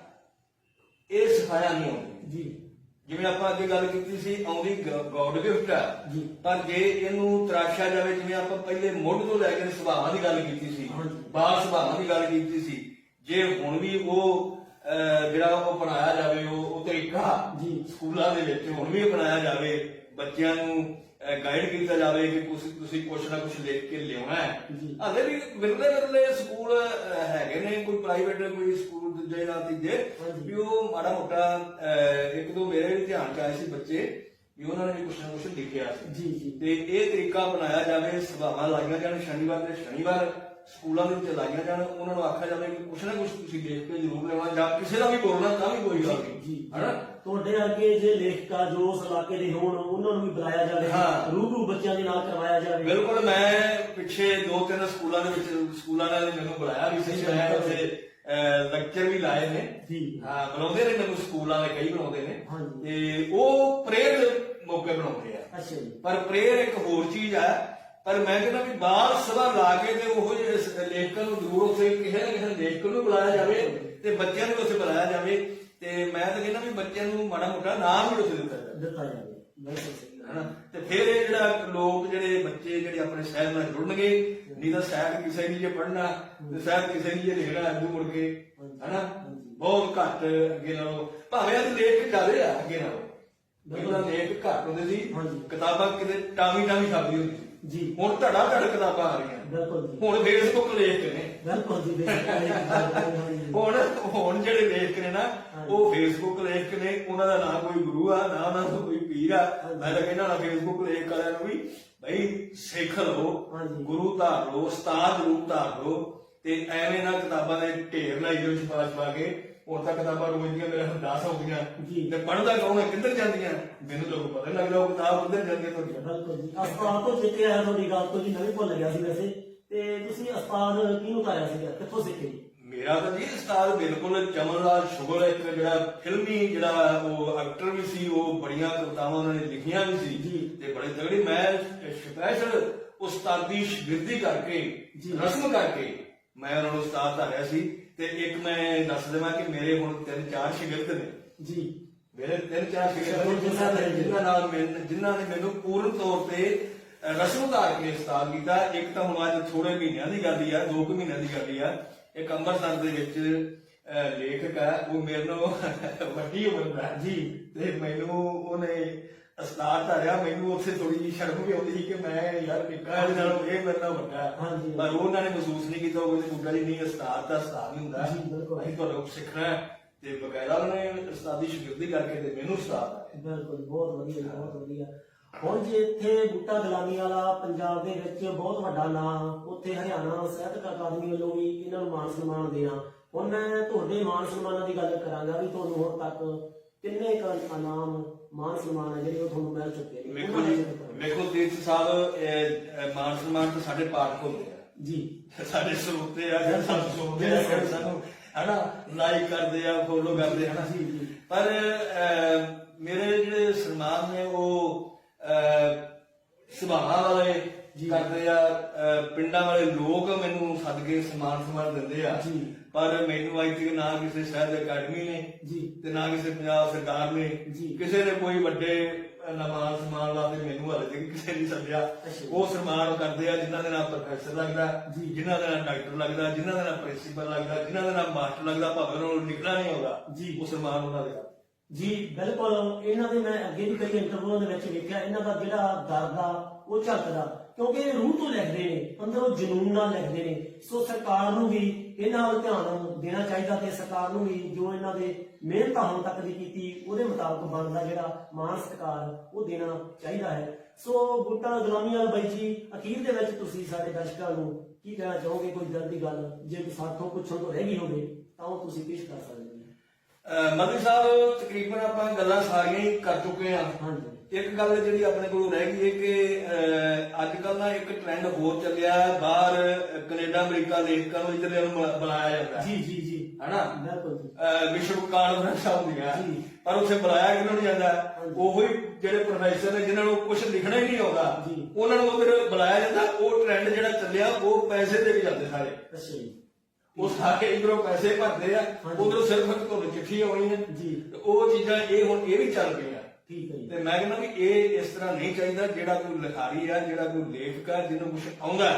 ਇਹ ਸਿਖਾਇਆ ਨਹੀਂ ਆਉਂਦੀ। ਜੀ ਜਿਵੇਂ ਆਪਾਂ ਅੱਗੇ ਗੱਲ ਕੀਤੀ ਸੀ ਆਉਂਦੀ ਗੋਡ ਗਿਫਟ ਆ ਜੀ। ਪਰ ਜੇ ਇਹਨੂੰ ਤਰਾਸ਼ਿਆ ਜਾਵੇ ਜਿਵੇਂ ਆਪਾਂ ਪਹਿਲੇ ਮੁੱਢ ਤੋਂ ਲੈ ਕੇ ਸੁਭਾਵਾਂ ਦੀ ਗੱਲ ਕੀਤੀ ਸੀ ਹਾਂਜੀ। ਬਾਲ ਸੁਭਾਵਾਂ ਦੀ ਗੱਲ ਕੀਤੀ ਸੀ ਜੇ ਹੁਣ ਵੀ ਉਹ ਅਹ, ਜਿਹੜਾ ਉਹ ਪੜਾਇਆ ਜਾਵੇ ਉਹ ਉਹ ਤਰੀਕਾ ਜੀ। ਸਕੂਲਾਂ ਦੇ ਵਿੱਚ ਹੁਣ ਵੀ ਅਪਣਾਇਆ ਜਾਵੇ ਬੱਚਿਆਂ ਨੂੰ ਗਾਈਡ ਕੀਤਾ ਜਾਵੇ ਕਿ ਤੁਸੀਂ ਤੁਸੀਂ ਕੁਛ ਨਾ ਕੁਛ ਲਿਖ ਕੇ ਲਿਆਉਣਾ ਹੈ। ਹਾਲੇ ਵੀ ਵਿਰਲੇ ਵਿਰਲੇ ਸਕੂਲ ਹੈਗੇ ਨੇ ਕੋਈ ਪ੍ਰਾਈਵੇਟ ਕੋਈ ਸਕੂਲ ਦੂਜੇ ਜਾਂ ਤੀਜੇ। ਵੀ ਉਹ ਮਾੜਾ ਮੋਟਾ ਇੱਕ ਦੋ ਮੇਰੇ ਵੀ ਧਿਆਨ ਚ ਆਏ ਸੀ ਬੱਚੇ ਵੀ ਉਹਨਾਂ ਨੇ ਵੀ ਕੁਛ ਨਾ ਕੁਛ ਲਿਖਿਆ ਸੀ। ਜੀ ਜੀ। ਤੇ ਇਹ ਤਰੀਕਾ ਬਣਾਇਆ ਜਾਵੇ ਸਭਾਵਾਂ ਲਾਈਆਂ ਜਾਣ ਸ਼ਨੀਵਾਰ ਤੇ ਸ਼ਨੀਵਾਰ ਸਕੂਲਾਂ ਦੇ ਵਿੱਚ ਲਾਈਆਂ ਜਾਣ ਉਹਨਾਂ ਨੂੰ ਆਖਿਆ ਜਾਵੇ ਕਿ ਕੁਛ ਨਾ ਕੁਛ ਤੁਸੀਂ ਲਿਖ ਕੇ ਜ਼ਰੂਰ ਲਿਆਉਣਾ ਜਾਂ ਕਿਸੇ ਦਾ ਵੀ ਬੋਲਣਾ ਤਾਂ ਵੀ ਕੋਈ ਗੱਲ ਨਹੀਂ। ਹਨਾ? ਤੁਹਾਡੇ ਅੱਗੇ ਜੇ ਲੇਖਕਾ ਜੋ ਉਸ ਇਲਾਕੇ ਦੇ ਹੋਣ ਉਹਨਾਂ ਨੂੰ ਵੀ ਬੁਲਾਇਆ ਜਾਵੇ ਹਾਂ। ਰੂਬਰੂ ਬੱਚਿਆਂ ਦੇ ਨਾਲ ਕਰਵਾਇਆ ਜਾਵੇ। ਬਿਲਕੁਲ ਮੈਂ ਪਿੱਛੇ ਦੋ ਤਿੰਨ ਸਕੂਲਾਂ ਦੇ ਵਿੱਚ ਸਕੂਲਾਂ ਵਾਲਿਆਂ ਨੇ ਮੈਨੂੰ ਬੁਲਾਇਆ ਵੀ ਸੀ ਮੈਂ ਉੱਥੇ ਲੈਕਚਰ ਵੀ ਲਾਏ ਨੇ। ਜੀ। ਹਾਂ ਬੁਲਾਉਂਦੇ ਨੇ ਮੈਨੂੰ ਸਕੂਲਾਂ ਦੇ ਕਈ ਬੁਲਾਉਂਦੇ ਨੇ। ਹਾਂਜੀ। ਤੇ ਉਹ ਪ੍ਰੇਅਰ ਮੌਕੇ ਬਣਾਉਂਦੇ ਆ। ਅੱਛਾ ਜੀ। ਪਰ ਪ੍ਰੇਅਰ ਇੱਕ ਹੋਰ ਚੀਜ਼ ਆ ਪਰ ਮੈਂ ਕਹਿੰਦਾ ਵੀ ਬਾਹਰ ਸਭਾ ਲਾ ਕੇ ਤੇ ਉਹ ਜਿਹੇ ਸ- ਲੇਖਕਾਂ ਨੂੰ ਜ਼ਰੂਰ ਉੱਥੇ ਕਿਸੇ ਨਾ ਕਿਸੇ ਲੇਖਕ ਨੂੰ ਬੁਲਾਇਆ ਜਾਵੇ ਤੇ ਬੱਚਿਆਂ ਨੂੰ ਉੱਥੇ ਬੁਲਾਇਆ ਜਾਵੇ। ਤੇ ਮੈਂ ਤਾਂ ਕਹਿੰਦਾ ਵੀ ਬੱਚਿਆਂ ਨੂੰ ਮਾੜਾ ਮੋਟਾ ਨਾਮ ਵੀ ਉੱਥੇ ਦਿੱਤਾ ਜਾਵੇ ਦਿੱਤਾ ਜਾਵੇ ਬਿਲਕੁਲ ਸਹੀ ਗੱਲ ਹੈ। ਹਨਾ? ਤੇ ਫਿਰ ਇਹ ਜਿਹੜਾ ਲੋਕ ਜਿਹੜੇ ਬੱਚੇ ਜਿਹੜੇ ਆਪਣੇ ਸ਼ਹਿਰ ਨਾਲ ਜੁੜਨਗੇ ਨਹੀਂ ਤਾਂ ਸ਼ਾਇਦ ਕਿਸੇ ਨੇ ਜੇ ਪੜ੍ਹਨਾ ਤੇ ਸ਼ਾਇਦ ਕਿਸੇ ਨੇ ਜੇ ਲਿਖਣਾ ਅੱਗੇ ਮੁੜ ਕੇ ਹਨਾ? ਬਹੁਤ ਘੱਟ ਅੱਗੇ ਨਾਲੋਂ ਭਾਵੇਂ ਅੱਜ ਲੇਖ ਜ਼ਿਆਦੇ ਆ ਅੱਗੇ ਨਾਲੋਂ। ਪਹਿਲਾਂ ਲੇਖ ਘੱਟ ਹੁੰਦੇ ਸੀ ਹਾਂਜੀ। ਕਿਤਾਬਾਂ ਕਿਤੇ ਟਾਵੀ ਟਾਵੀ ਛਪਦੀ ਹੁੰਦੀ ਸੀ। ਜੀ। ਹੁਣ ਧੜਾ ਧੜ ਕਿਤਾਬਾਂ ਆ ਰਹੀਆਂ। ਬਿਲਕੁਲ ਜੀ। ਹੁਣ ਫੇਸਬੁੱਕ ਲੇਖ ਨੇ। ਬਿਲਕੁਲ ਜੀ ਬਿਲਕੁਲ ਹੁਣ ਹੁਣ ਜਿਹੜੇ ਲੇਖ ਨੇ ਨਾ ਉਹ ਫੇਸਬੁੱਕ ਲੇਖ ਨੇ ਉਹਨਾਂ ਦਾ ਨਾ ਕੋਈ ਗੁਰੂ ਆ ਨਾ ਉਹਨਾਂ ਦਾ ਕੋਈ ਪੀਰ ਆ। ਮੈਂ ਤਾਂ ਕਹਿੰਦਾ ਨਾ ਫੇਸਬੁੱਕ ਲੇਖ ਵਾਲਿਆਂ ਨੂੰ ਵੀ ਬਈ ਸਿੱਖ ਲਓ। ਗੁਰੂ ਧਾਰ ਲਓ ਉਸਤਾਦ ਰੂਪ ਧਾਰ ਲਓ ਤੇ ਐਵੇਂ ਨਾ ਕਿਤਾਬਾਂ ਦੇ ਢੇਰ ਲਾਈ ਜੋ ਛਪਾ ਛਪਾ ਕੇ। ਹੁਣ ਤਾਂ ਕਿਤਾਬਾਂ ਰੋਜ਼ ਦੀਆਂ ਮੇਰੇ ਹੰਦਾਸ ਹੋ ਗਈਆਂ। ਤੇ ਪੜ੍ਹਦਾ ਕੌਣ ਹੈ? ਕਿੱਧਰ ਜਾਂਦੀਆਂ? ਮੈਨੂੰ ਤਾਂ ਕੋਈ ਪਤਾ ਨਹੀਂ ਲੱਗਦਾ ਉਹ ਕਿਤਾਬ ਕਿੱਧਰ ਜਾਂਦੀ ਹੈ ਤੁਹਾਡੀ। ਬਿਲਕੁਲ ਜੀ। ਅਸਤਾਦ ਤੋਂ ਜਿੱਤੇ ਆਇਆ ਤੁਹਾਡੀ ਗੱਲ ਤੋਂ ਜੀ ਨਵੀਂ ਭੁੱਲ ਗਿਆ ਸੀ ਵੈਸੇ। ਤੇ ਤੁਸੀਂ ਅਸਤਾਦ ਕਿਹਨੂੰ ਤਾਰਿਆ ਸੀਗਾ? ਕਿੱਥੋਂ ਸਿੱਖੇ? ਮੇਰਾ ਤਾਂ ਜੀ ਉਸਤਾਦ ਬਿਲਕੁਲ ਚਮਨ ਲਾਲ ਸ਼ੁਗਲ ਇੱਕ ਜਿਹੜਾ ਫਿਲਮੀ ਜਿਹੜਾ ਉਹ ਐਕਟਰ ਵੀ ਸੀ ਉਹ ਬੜੀਆਂ ਕਵਿਤਾਵਾਂ ਉਹਨਾਂ ਨੇ ਲਿਖੀਆਂ ਵੀ ਸੀ। ਤੇ ਬੜੇ ਤਗੜੀ। ਮੈਂ ਸਪੈਸ਼ਲ ਉਸਤਾਦੀ ਸ਼ਗਿਰਦੀ ਕਰਕੇ। ਰਸਮ ਕਰਕੇ ਮੈਂ ਉਹਨਾਂ ਨੂੰ ਉਸਤਾਦ ਧਾਰਿਆ ਸੀ ਤੇ ਇੱਕ ਮੈਂ ਦੱਸ ਦੇਵਾਂ ਕਿ ਮੇਰੇ ਹੁਣ ਤਿੰਨ ਚਾਰ ਸ਼ਾਗਿਰਦ ਨੇ। ਜੀ। ਮੇਰੇ ਤਿੰਨ ਚਾਰ ਸ਼ਾਗਿਰਦ ਜਿਨ੍ਹਾਂ ਨੇ ਜਿਨ੍ਹਾਂ ਨਾਲ ਜਿਨ੍ਹਾਂ ਨੇ ਮੈਨੂੰ ਪੂਰਨ ਤੌਰ ਤੇ ਰਸਮ ਧਾਰ ਕੇ ਉਸਤਾਦ ਕੀਤਾ। ਇੱਕ ਤਾਂ ਹੁਣ ਅੱਜ ਥੋੜੇ ਮਹੀਨਿਆਂ ਦੀ ਗੱਲ ਹੀ ਆ ਦੋ ਕੁ ਮਹੀਨਿਆਂ ਦੀ ਗੱਲ ਹੀ ਆ। ਇੱਕ ਅੰਮ੍ਰਿਤਸਰ ਦੇ ਵਿੱਚ ਲੇਖਕ ਆ ਉਹ ਮੇਰੇ ਨਾਲੋਂ ਵੱਡੀ ਉਮਰ ਦਾ। ਜੀ। ਤੇ ਮੈਨੂੰ ਉਹਨੇ ਉਸਤਾਦ ਧਾਰਿਆ ਮੈਨੂੰ ਉੱਥੇ ਥੋੜੀ ਜਿਹੀ ਸ਼ਰਮ ਵੀ ਆਉਂਦੀ ਸੀ ਕਿ ਮੈਂ ਯਾਰ ਨਿੱਕਾ ਇਹਦੇ ਨਾਲੋਂ ਇਹ ਮੇਰੇ ਨਾਲ ਵੱਡਾ। ਪਰ ਉਹਨਾਂ ਨੇ ਮਹਿਸੂਸ ਨਹੀਂ ਕੀਤਾ ਉਹ ਕਹਿੰਦੇ ਬੁੱਢਾ ਜੀ ਨਹੀਂ ਉਸਤਾਦ ਦਾ ਉਸਤਾਦ ਨਹੀਂ ਹੁੰਦਾ। ਅਸੀਂ ਕੋਲ ਸਿੱਖਣਾ ਤੇ ਬਕਾਇਦਾ ਉਹਨਾਂ ਉਸਤਾਦੀ ਸ਼ਗਿਰਦੀ ਕਰਕੇ ਤੇ ਮੈਨੂੰ ਉਸਤਾਦ ਬਿਲਕੁਲ ਬਹੁਤ ਵਧੀਆ ਬਹੁਤ ਵਧੀਆ ਹੁਣ ਜੇ ਇੱਥੇ ਬੂਟਾ ਗੁਲਾਮੀ ਵਾਲਾ ਪੰਜਾਬ ਦੇ ਵਿੱਚ ਬਹੁਤ ਵੱਡਾ ਨਾਮ ਉੱਥੇ ਹਰਿਆਣਾ ਸਾਹਿਤਕ ਅਕਾਦਮੀ ਵੱਲੋਂ ਵੀ ਇਹਨਾਂ ਨੂੰ ਮਾਨ ਸਨਮਾਨ ਦੇਣਾ। ਹੁਣ ਮੈਂ ਤੁਹਾਡੇ ਮਾਨ ਸਨਮਾਨਾਂ ਦੀ ਗੱਲ ਕਰਾਂਗਾ ਵੀ ਤੁਹਾਨੂੰ ਹੁਣ ਤੱਕ ਕਿੰਨੇ ਕੁ ਇਨਾਮ ਮਾਨ ਸਨਮਾਨ ਹੈ ਜਿਹੜੇ ਉਹ ਤੁਹਾਨੂੰ ਮਿਲ ਚੁੱਕੇ ਨੇ। ਵੇਖੋ ਜੀ। ਵੇਖੋ ਤੀਰਥ ਸਾਹਿਬ ਇਹ, ਮਾਨ ਸਨਮਾਨ ਤਾਂ ਸਾਡੇ ਪਾਠਕ ਹੁੰਦੇ ਆ। ਜੀ। ਸਾਡੇ ਸਰੋਤੇ ਆ ਜਿਹੜੇ ਸਾਨੂੰ ਸੁਣਦੇ ਆ। ਜਿਹੜੇ ਸਾਨੂੰ ਹਨਾ ਲਾਈਕ ਕਰਦੇ ਆ ਫੋਲੋ ਕਰਦੇ ਹਨਾ। ਜੀ, ਜੀ। ਪਰ ਮੇਰੇ ਜਿਹੜੇ ਸਨਮਾਨ ਨੇ ਉਹ ਸੁਭਾਅ ਵਾਲੇ ਕਰਦੇ ਆ ਪਿੰਡਾਂ ਵਾਲੇ ਲੋਕ ਮੈਨੂੰ ਸੱਦ ਕੇ ਸਨਮਾਨ ਸਨਮਾਨ ਦਿੰਦੇ ਆ ਜੀ। ਪਰ ਮੈਨੂੰ ਅੱਜ ਤੱਕ ਨਾ ਕਿਸੇ ਸਾਹਿਤ ਅਕੈਡਮੀ ਨੇ ਜੀ ਤੇ ਨਾ ਕਿਸੇ ਪੰਜਾਬ ਸਰਕਾਰ ਨੇ ਜੀ। ਕਿਸੇ ਨੇ ਕੋਈ ਵੱਡੇ ਨਮਾਜ਼ ਸਨਮਾਨ ਵਾਸਤੇ ਮੈਨੂੰ ਹਾਲੇ ਤੱਕ ਕਿਸੇ ਨਹੀਂ ਸੱਦਿਆ। ਉਹ ਸਨਮਾਨ ਕਰਦੇ ਆ ਜਿਨ੍ਹਾਂ ਦੇ ਨਾਮ ਪ੍ਰੋਫੈਸਰ ਲੱਗਦਾ ਜੀ। ਜਿਨ੍ਹਾਂ ਦਾ ਨਾਮ ਡਾਕਟਰ ਲੱਗਦਾ ਜਿਨ੍ਹਾਂ ਦਾ ਨਾਮ ਪ੍ਰਿੰਸੀਪਲ ਲੱਗਦਾ ਜਿਨ੍ਹਾਂ ਦਾ ਨਾਮ ਮਾਸਟਰ ਲੱਗਦਾ ਭਾਵੇਂ ਉਹਨਾਂ ਨੂੰ ਲਿਖਣਾ ਨਹੀਂ ਆਉਂਦਾ ਜੀ। ਉਹ ਸਨਮਾਨ ਉਹਨਾਂ ਦੇ ਆ। ਜੀ, ਬਿਲਕੁਲ। ਇਹਨਾਂ ਦੇ ਮੈਂ ਅੱਗੇ ਵੀ ਕਈ ਇੰਟਰਵਿਊਆਂ ਦੇ ਵਿੱਚ ਵੇਖਿਆ, ਇਹਨਾਂ ਦਾ ਜਿਹੜਾ ਦਰਦ ਆ ਉਹ ਝਲਕਦਾ ਕਿਉਂਕਿ ਇਹ ਰੂਹ ਤੋਂ ਲਿਖਦੇ ਨੇ, ਅੰਦਰੋਂ ਜਨੂਨ ਨਾਲ ਲਿਖਦੇ ਨੇ। ਸੋ ਸਰਕਾਰ ਨੂੰ ਵੀ ਇਹਨਾਂ ਵੱਲ ਧਿਆਨ ਦੇਣਾ ਚਾਹੀਦਾ ਤੇ ਸਰਕਾਰ ਨੂੰ ਵੀ ਜੋ ਇਹਨਾਂ ਦੇ ਮਿਹਨਤ ਹੁਣ ਤੱਕ ਦੀ ਕੀਤੀ, ਉਹਦੇ ਮੁਤਾਬਕ ਬਣਦਾ ਜਿਹੜਾ ਮਾਨ ਸਤਿਕਾਰ, ਉਹ ਦੇਣਾ ਚਾਹੀਦਾ ਹੈ। ਸੋ ਬੁੱਟਾ ਗੁਲਾਮੀ ਵਾਲਾ ਬਾਈ ਜੀ, ਅਖੀਰ ਦੇ ਵਿੱਚ ਤੁਸੀਂ ਸਾਡੇ ਦਰਸ਼ਕਾਂ ਨੂੰ ਕੀ ਕਹਿਣਾ ਚਾਹੋਗੇ? ਕੋਈ ਦਿਲ ਦੀ ਗੱਲ, ਜੇ ਸਾਥੋਂ ਪੁੱਛਣ ਤੋਂ ਰਹਿ ਗਈ ਹੋਵੇ, ਤਾਂ ਉਹ ਤੁਸੀਂ ਪੇਸ਼ ਕਰ ਸਕਦੇ ਮਦਨੀ ਸਾਹਿਬ ਤਕਰੀਬਨ ਆਪਾਂ ਗੱਲਾਂ ਸਾਰੀਆਂ ਹੀ ਕਰ ਚੁੱਕੇ ਆ ਹਾਂਜੀ। ਇੱਕ ਗੱਲ ਜਿਹੜੀ ਆਪਣੇ ਕੋਲ ਰਹਿ ਗਈ ਹੈ ਕਿ ਅੱਜ ਕੱਲ ਨਾ ਇੱਕ ਟ੍ਰੈਂਡ ਹੋਰ ਚੱਲਿਆ ਹੈ, ਬਾਹਰ ਕੈਨੇਡਾ ਅਮਰੀਕਾ ਲੇਖਕਾਂ ਨੂੰ ਇੱਧਰ ਨੂੰ ਬੁਲਾ- ਬੁਲਾਇਆ ਜਾਂਦਾ ਜੀ ਜੀ ਜੀ। ਹਨਾ? ਬਿਲਕੁਲ ਵਿਸ਼ਵ ਕਾਨਫਰੰਸਾਂ ਹੁੰਦੀਆਂ। ਪਰ ਉੱਥੇ ਬੁਲਾਇਆ ਕਿਹਨੂੰ ਨਹੀਂ ਜਾਂਦਾ। ਉਹੋ ਹੀ ਜਿਹੜੇ ਪ੍ਰੋਫੈਸਰ ਨੇ ਜਿਨ੍ਹਾਂ ਨੂੰ ਕੁਝ ਲਿਖਣਾ ਹੀ ਨਹੀਂ ਆਉਂਦਾ। ਉਹਨਾਂ ਨੂੰ ਫਿਰ ਬੁਲਾਇਆ ਜਾਂਦਾ। ਉਹ ਟ੍ਰੈਂਡ ਜਿਹੜਾ ਚੱਲਿਆ ਉਹ ਪੈਸੇ ਦੇ ਕੇ ਜਾਂਦੇ ਸਾਰੇ। ਅੱਛਾ ਜੀ। ਉਹ ਸਾਰੇ ਇਧਰੋਂ ਪੈਸੇ ਭਰਦੇ ਆ। ਉਧਰੋਂ ਸਿਰਫ ਤੁਹਾਨੂੰ ਚਿੱਠੀ ਆਉਣੀ ਹੈ ਜੀ। ਉਹ ਚੀਜ਼ਾਂ ਇਹ ਹੁਣ ਇਹ ਵੀ ਚੱਲ ਗਈਆਂ ਠੀਕ ਹੈ ਜੀ। ਤੇ ਮੈਂ ਕਹਿੰਦਾ ਵੀ ਇਹ ਇਸ ਤਰ੍ਹਾਂ ਨਹੀਂ ਚਾਹੀਦਾ ਜਿਹੜਾ ਕੋਈ ਲਿਖਾਰੀ ਆ ਜਿਹੜਾ ਕੋਈ ਲੇਖਕ ਆ ਜਿਹਨੂੰ ਕੁਝ ਆਉਂਦਾ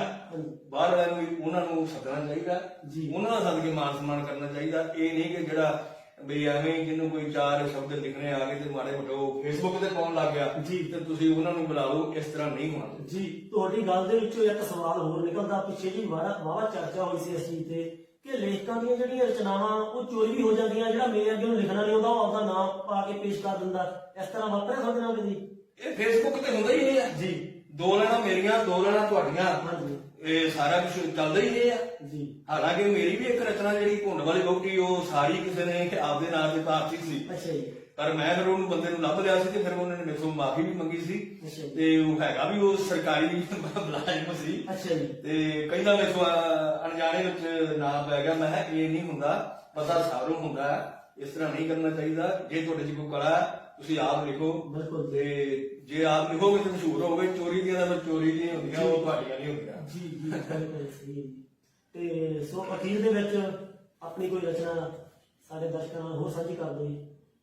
ਬਾਹਰ ਵਾਲਿਆਂ ਨੂੰ ਵੀ ਉਹਨਾਂ ਨੂੰ ਸੱਦਣਾ ਚਾਹੀਦਾ। ਜੀ। ਉਹਨਾਂ ਦਾ ਸੱਦ ਕੇ ਮਾਨ ਸਨਮਾਨ ਕਰਨਾ ਚਾਹੀਦਾ। ਇਹ ਨਹੀਂ ਕਿ ਜਿਹੜਾ ਵੀ ਐਵੇਂ ਜਿਹਨੂੰ ਕੋਈ ਚਾਰ ਸ਼ਬਦ ਲਿਖਣੇ ਆ ਗਏ ਤੇ ਮਾੜੇ ਮੋਟੇ ਫੇਸਬੁੱਕ ਤੇ ਪਾਉਣ ਲੱਗ ਗਿਆ ਜੀ। ਤੇ ਤੁਸੀਂ ਉਹਨਾਂ ਨੂੰ ਬੁਲਾ ਲਓ ਇਸ ਤਰ੍ਹਾਂ ਨਹੀਂ ਹੋਣਾ। ਜੀ ਤੁਹਾਡੀ ਗੱਲ ਦੇ ਵਿੱਚੋਂ ਇੱਕ ਸਵਾਲ ਹੋਰ ਨਿਕਲਦਾ ਪਿੱਛੇ ਜੀ ਵਾਰਾ ਵਾਵਾ ਚਰਚਾ ਹੋਈ ਸੀ ਇਸ ਚੀਜ਼ ਤੇ ਕਿ ਲੇਖਕਾਂ ਦੀਆਂ ਜਿਹੜੀਆਂ ਰਚਨਾਵਾਂ ਉਹ ਚੋਰੀ ਵੀ ਹੋ ਜਾਂਦੀਆਂ ਜਿਹੜਾ ਮੇਰੇ ਅੱਗੇ ਨੂੰ ਲਿਖਣਾ ਨਹੀਂ ਆਉਂਦਾ ਉਹ ਆਪਦਾ ਨਾਮ ਪਾ ਕੇ ਪੇਸ਼ ਕਰ ਦਿੰਦਾ। ਇਸ ਤਰ੍ਹਾਂ ਵਾਪਰਿਆ ਤੁਹਾਡੇ ਨਾਲ ਜੀ ਇਹ ਫੇਸਬੁੱਕ ਤੇ ਹੁੰਦਾ ਹੀ ਆ ਜੀ। ਦੋ ਲੈਣਾ ਮੇਰੀਆਂ ਦੋ ਲੈਣਾ ਤੁਹਾਡੀਆਂ। ਹਾਂਜੀ। ਇਹ ਸਾਰਾ ਕੁਝ ਚੱਲਦਾ ਹੀ ਇਹ ਆ। ਜੀ। ਹਾਲਾਂਕਿ ਮੇਰੀ ਵੀ ਇੱਕ ਰਚਨਾ ਜਿਹੜੀ ਘੁੰਡ ਵਾਲੀ ਬੋਟੀ ਉਹ ਸਾਰੀ ਕਿਸੇ ਨੇ ਆਪਦੇ ਨਾਮ ਤੇ ਪਾਰਟੀ ਸੀ। ਅੱਛਾ ਜੀ। ਪਰ ਮੈਂ ਫਿਰ ਉਹਨੂੰ ਬੰਦੇ ਨੂੰ ਲੱਭ ਲਿਆ ਸੀ ਤੇ ਫਿਰ ਉਹਨਾਂ ਨੇ ਮੇਰੇ ਤੋਂ ਮਾਫੀ ਵੀ ਮੰਗੀ ਸੀ। ਤੇ ਉਹ ਹੈਗਾ ਵੀ ਉਹ ਸਰਕਾਰੀ ਮੁਲਾਜ਼ਮ ਸੀ। ਅੱਛਾ ਜੀ। ਤੇ ਕਹਿੰਦਾ ਮੇਰੇ ਤੋਂ ਅਣਜਾਣੇ ਵਿੱਚ ਨਾਮ ਪੈ ਗਿਆ। ਮੈਂ ਇਹ ਨਹੀਂ ਹੁੰਦਾ। ਪਤਾ ਸਾਰੂ ਹੁੰਦਾ। ਇਸ ਤਰ੍ਹਾਂ ਨਹੀਂ ਕਰਨਾ ਚਾਹੀਦਾ। ਜੇ ਤੁਹਾਡੇ 'ਚ ਕੋਈ ਕਲਾ ਹੈ ਤੁਸੀਂ ਆਪ ਲਿਖੋ। ਬਿਲਕੁਲ। ਤੇ ਜੇ ਆਪ ਲਿਖੋਗੇ ਤਾਂ ਮਸ਼ਹੂਰ ਹੋਗੇ ਚੋਰੀ ਦੀਆਂ ਤਾਂ ਚੋਰੀ ਦੀਆਂ ਹੁੰਦੀਆਂ ਉਹ ਤੁਹਾਡੀਆਂ ਨਹੀਂ ਹੁੰਦੀਆਂ। ਜੀ ਜੀ ਬਿਲਕੁਲ ਸਹੀ ਹੈ ਜੀ। ਤੇ ਸੋ ਅਖੀਰ ਦੇ ਵਿੱਚ ਆਪਣੀ ਕੋਈ ਰਚਨਾ ਸਾਡੇ ਦਰਸ਼ਕਾਂ ਨਾਲ ਹੋਰ ਸਾਂਝੀ ਕਰ ਦਿਓ ਜੀ।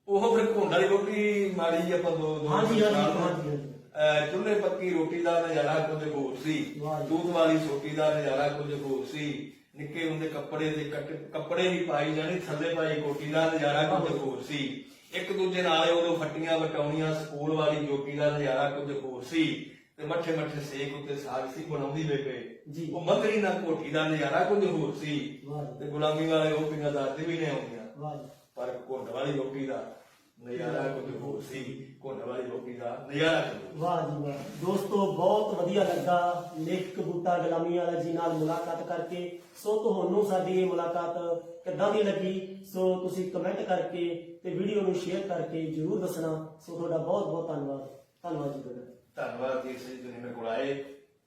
ਉਹ ਫਿਰ ਘੁੰਡ ਵਾਲੀ ਰੋਟੀ ਮਾੜੀ ਜਿਹੀ ਆਪਾਂ ਦੋ ਦੋ ਹਾਂਜੀ ਹਾਂਜੀ ਹਾਂਜੀ ਹਾਂਜੀ। ਅਹ ਚੁੱਲ੍ਹੇ ਪੱਕੀ ਰੋਟੀ ਦਾ ਨਜ਼ਾਰਾ ਕੁਝ ਹੋਰ ਸੀ। ਵਾਹ ਜੀ। ਦੂਧ ਵਾਲੀ ਸੋਟੀ ਦਾ ਨਜ਼ਾਰਾ ਕੁਝ ਹੋਰ ਸੀ। ਨਿੱਕੇ ਹੁੰਦੇ ਕੱਪੜੇ ਦੇ ਕੱਟ ਕੱਪੜੇ ਹੀ ਪਾਈ ਜਾਣੇ ਥੱਲੇ ਪਾਈ ਕੋਟੀ ਦਾ ਨਜ਼ਾਰਾ ਕੁਝ ਹੋਰ ਸੀ। ਇੱਕ ਦੂਜੇ ਨਾਲ ਉਦੋਂ ਫੱਟੀਆਂ ਵਟਾਉਣੀਆਂ ਸਕੂਲ ਵਾਲੀ ਜੋਗੀ ਦਾ ਨਜ਼ਾਰਾ ਕੁਝ ਹੋਰ ਸੀ ਤੇ ਮੱਠੇ ਮੱਠੇ ਸੇਕ ਉੱਤੇ ਸਾਗ ਸੀ ਬਣਾਉਂਦੀ ਬੇਬੇ। ਜੀ। ਉਹ ਮਗਰੀ ਨਾਲ ਕੋਠੀ ਦਾ ਨਜ਼ਾਰਾ ਕੁਝ ਹੋਰ ਸੀ ਤੇ ਗੁਲਾਮੀ ਵਾਲੇ ਉਹ ਪਿੰਗਾਂ ਦਾਦੇ ਵੀ ਨੇ ਆਉਂਦੀਆਂ ਪਰ ਘੁੰਡ ਵਾਲੀ ਰੋਟੀ ਦਾ ਨਜ਼ਾਰਾ ਕੁਝ ਹੋਰ ਸੀ। ਵਾਲੀ ਰੋਟੀ ਦਾ ਨਜ਼ਾਰਾ ਸੀ। ਵਾਹ ਜੀ ਵਾਹ। ਦੋਸਤੋ ਬਹੁਤ ਵਧੀਆ ਲੱਗਾ ਲੇਖਕ ਬੂਟਾ ਗੁਲਾਮੀ ਵਾਲਾ ਜੀ ਨਾਲ ਮੁਲਾਕਾਤ ਕਰਕੇ। ਸੋ ਤੁਹਾਨੂੰ ਸਾਡੀ ਇਹ ਮੁਲਾਕਾਤ ਕਿੱਦਾਂ ਦੀ ਲੱਗੀ? ਸੋ ਤੁਸੀਂ ਕਮੈਂਟ ਕਰਕੇ ਤੇ ਵੀਡੀਓ ਨੂੰ ਸ਼ੇਅਰ ਕਰਕੇ ਜਰੂਰ ਦੱਸਣਾ। ਸੋ ਤੁਹਾਡਾ ਬਹੁਤ ਬਹੁਤ ਧੰਨਵਾਦ। ਧੰਨਵਾਦ ਜੀ ਤੁਹਾਡਾ। ਧੰਨਵਾਦ ਜੀ ਤੁਸੀਂ ਮੇਰੇ ਕੋਲ ਆਏ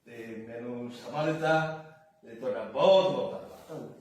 ਤੇ ਮੈਨੂੰ ਸਮਾਂ ਦਿੱਤਾ ਤੇ ਤੁਹਾਡਾ ਬਹੁਤ ਬਹੁਤ ਧੰਨਵਾਦ। ਧੰਨਵਾਦ।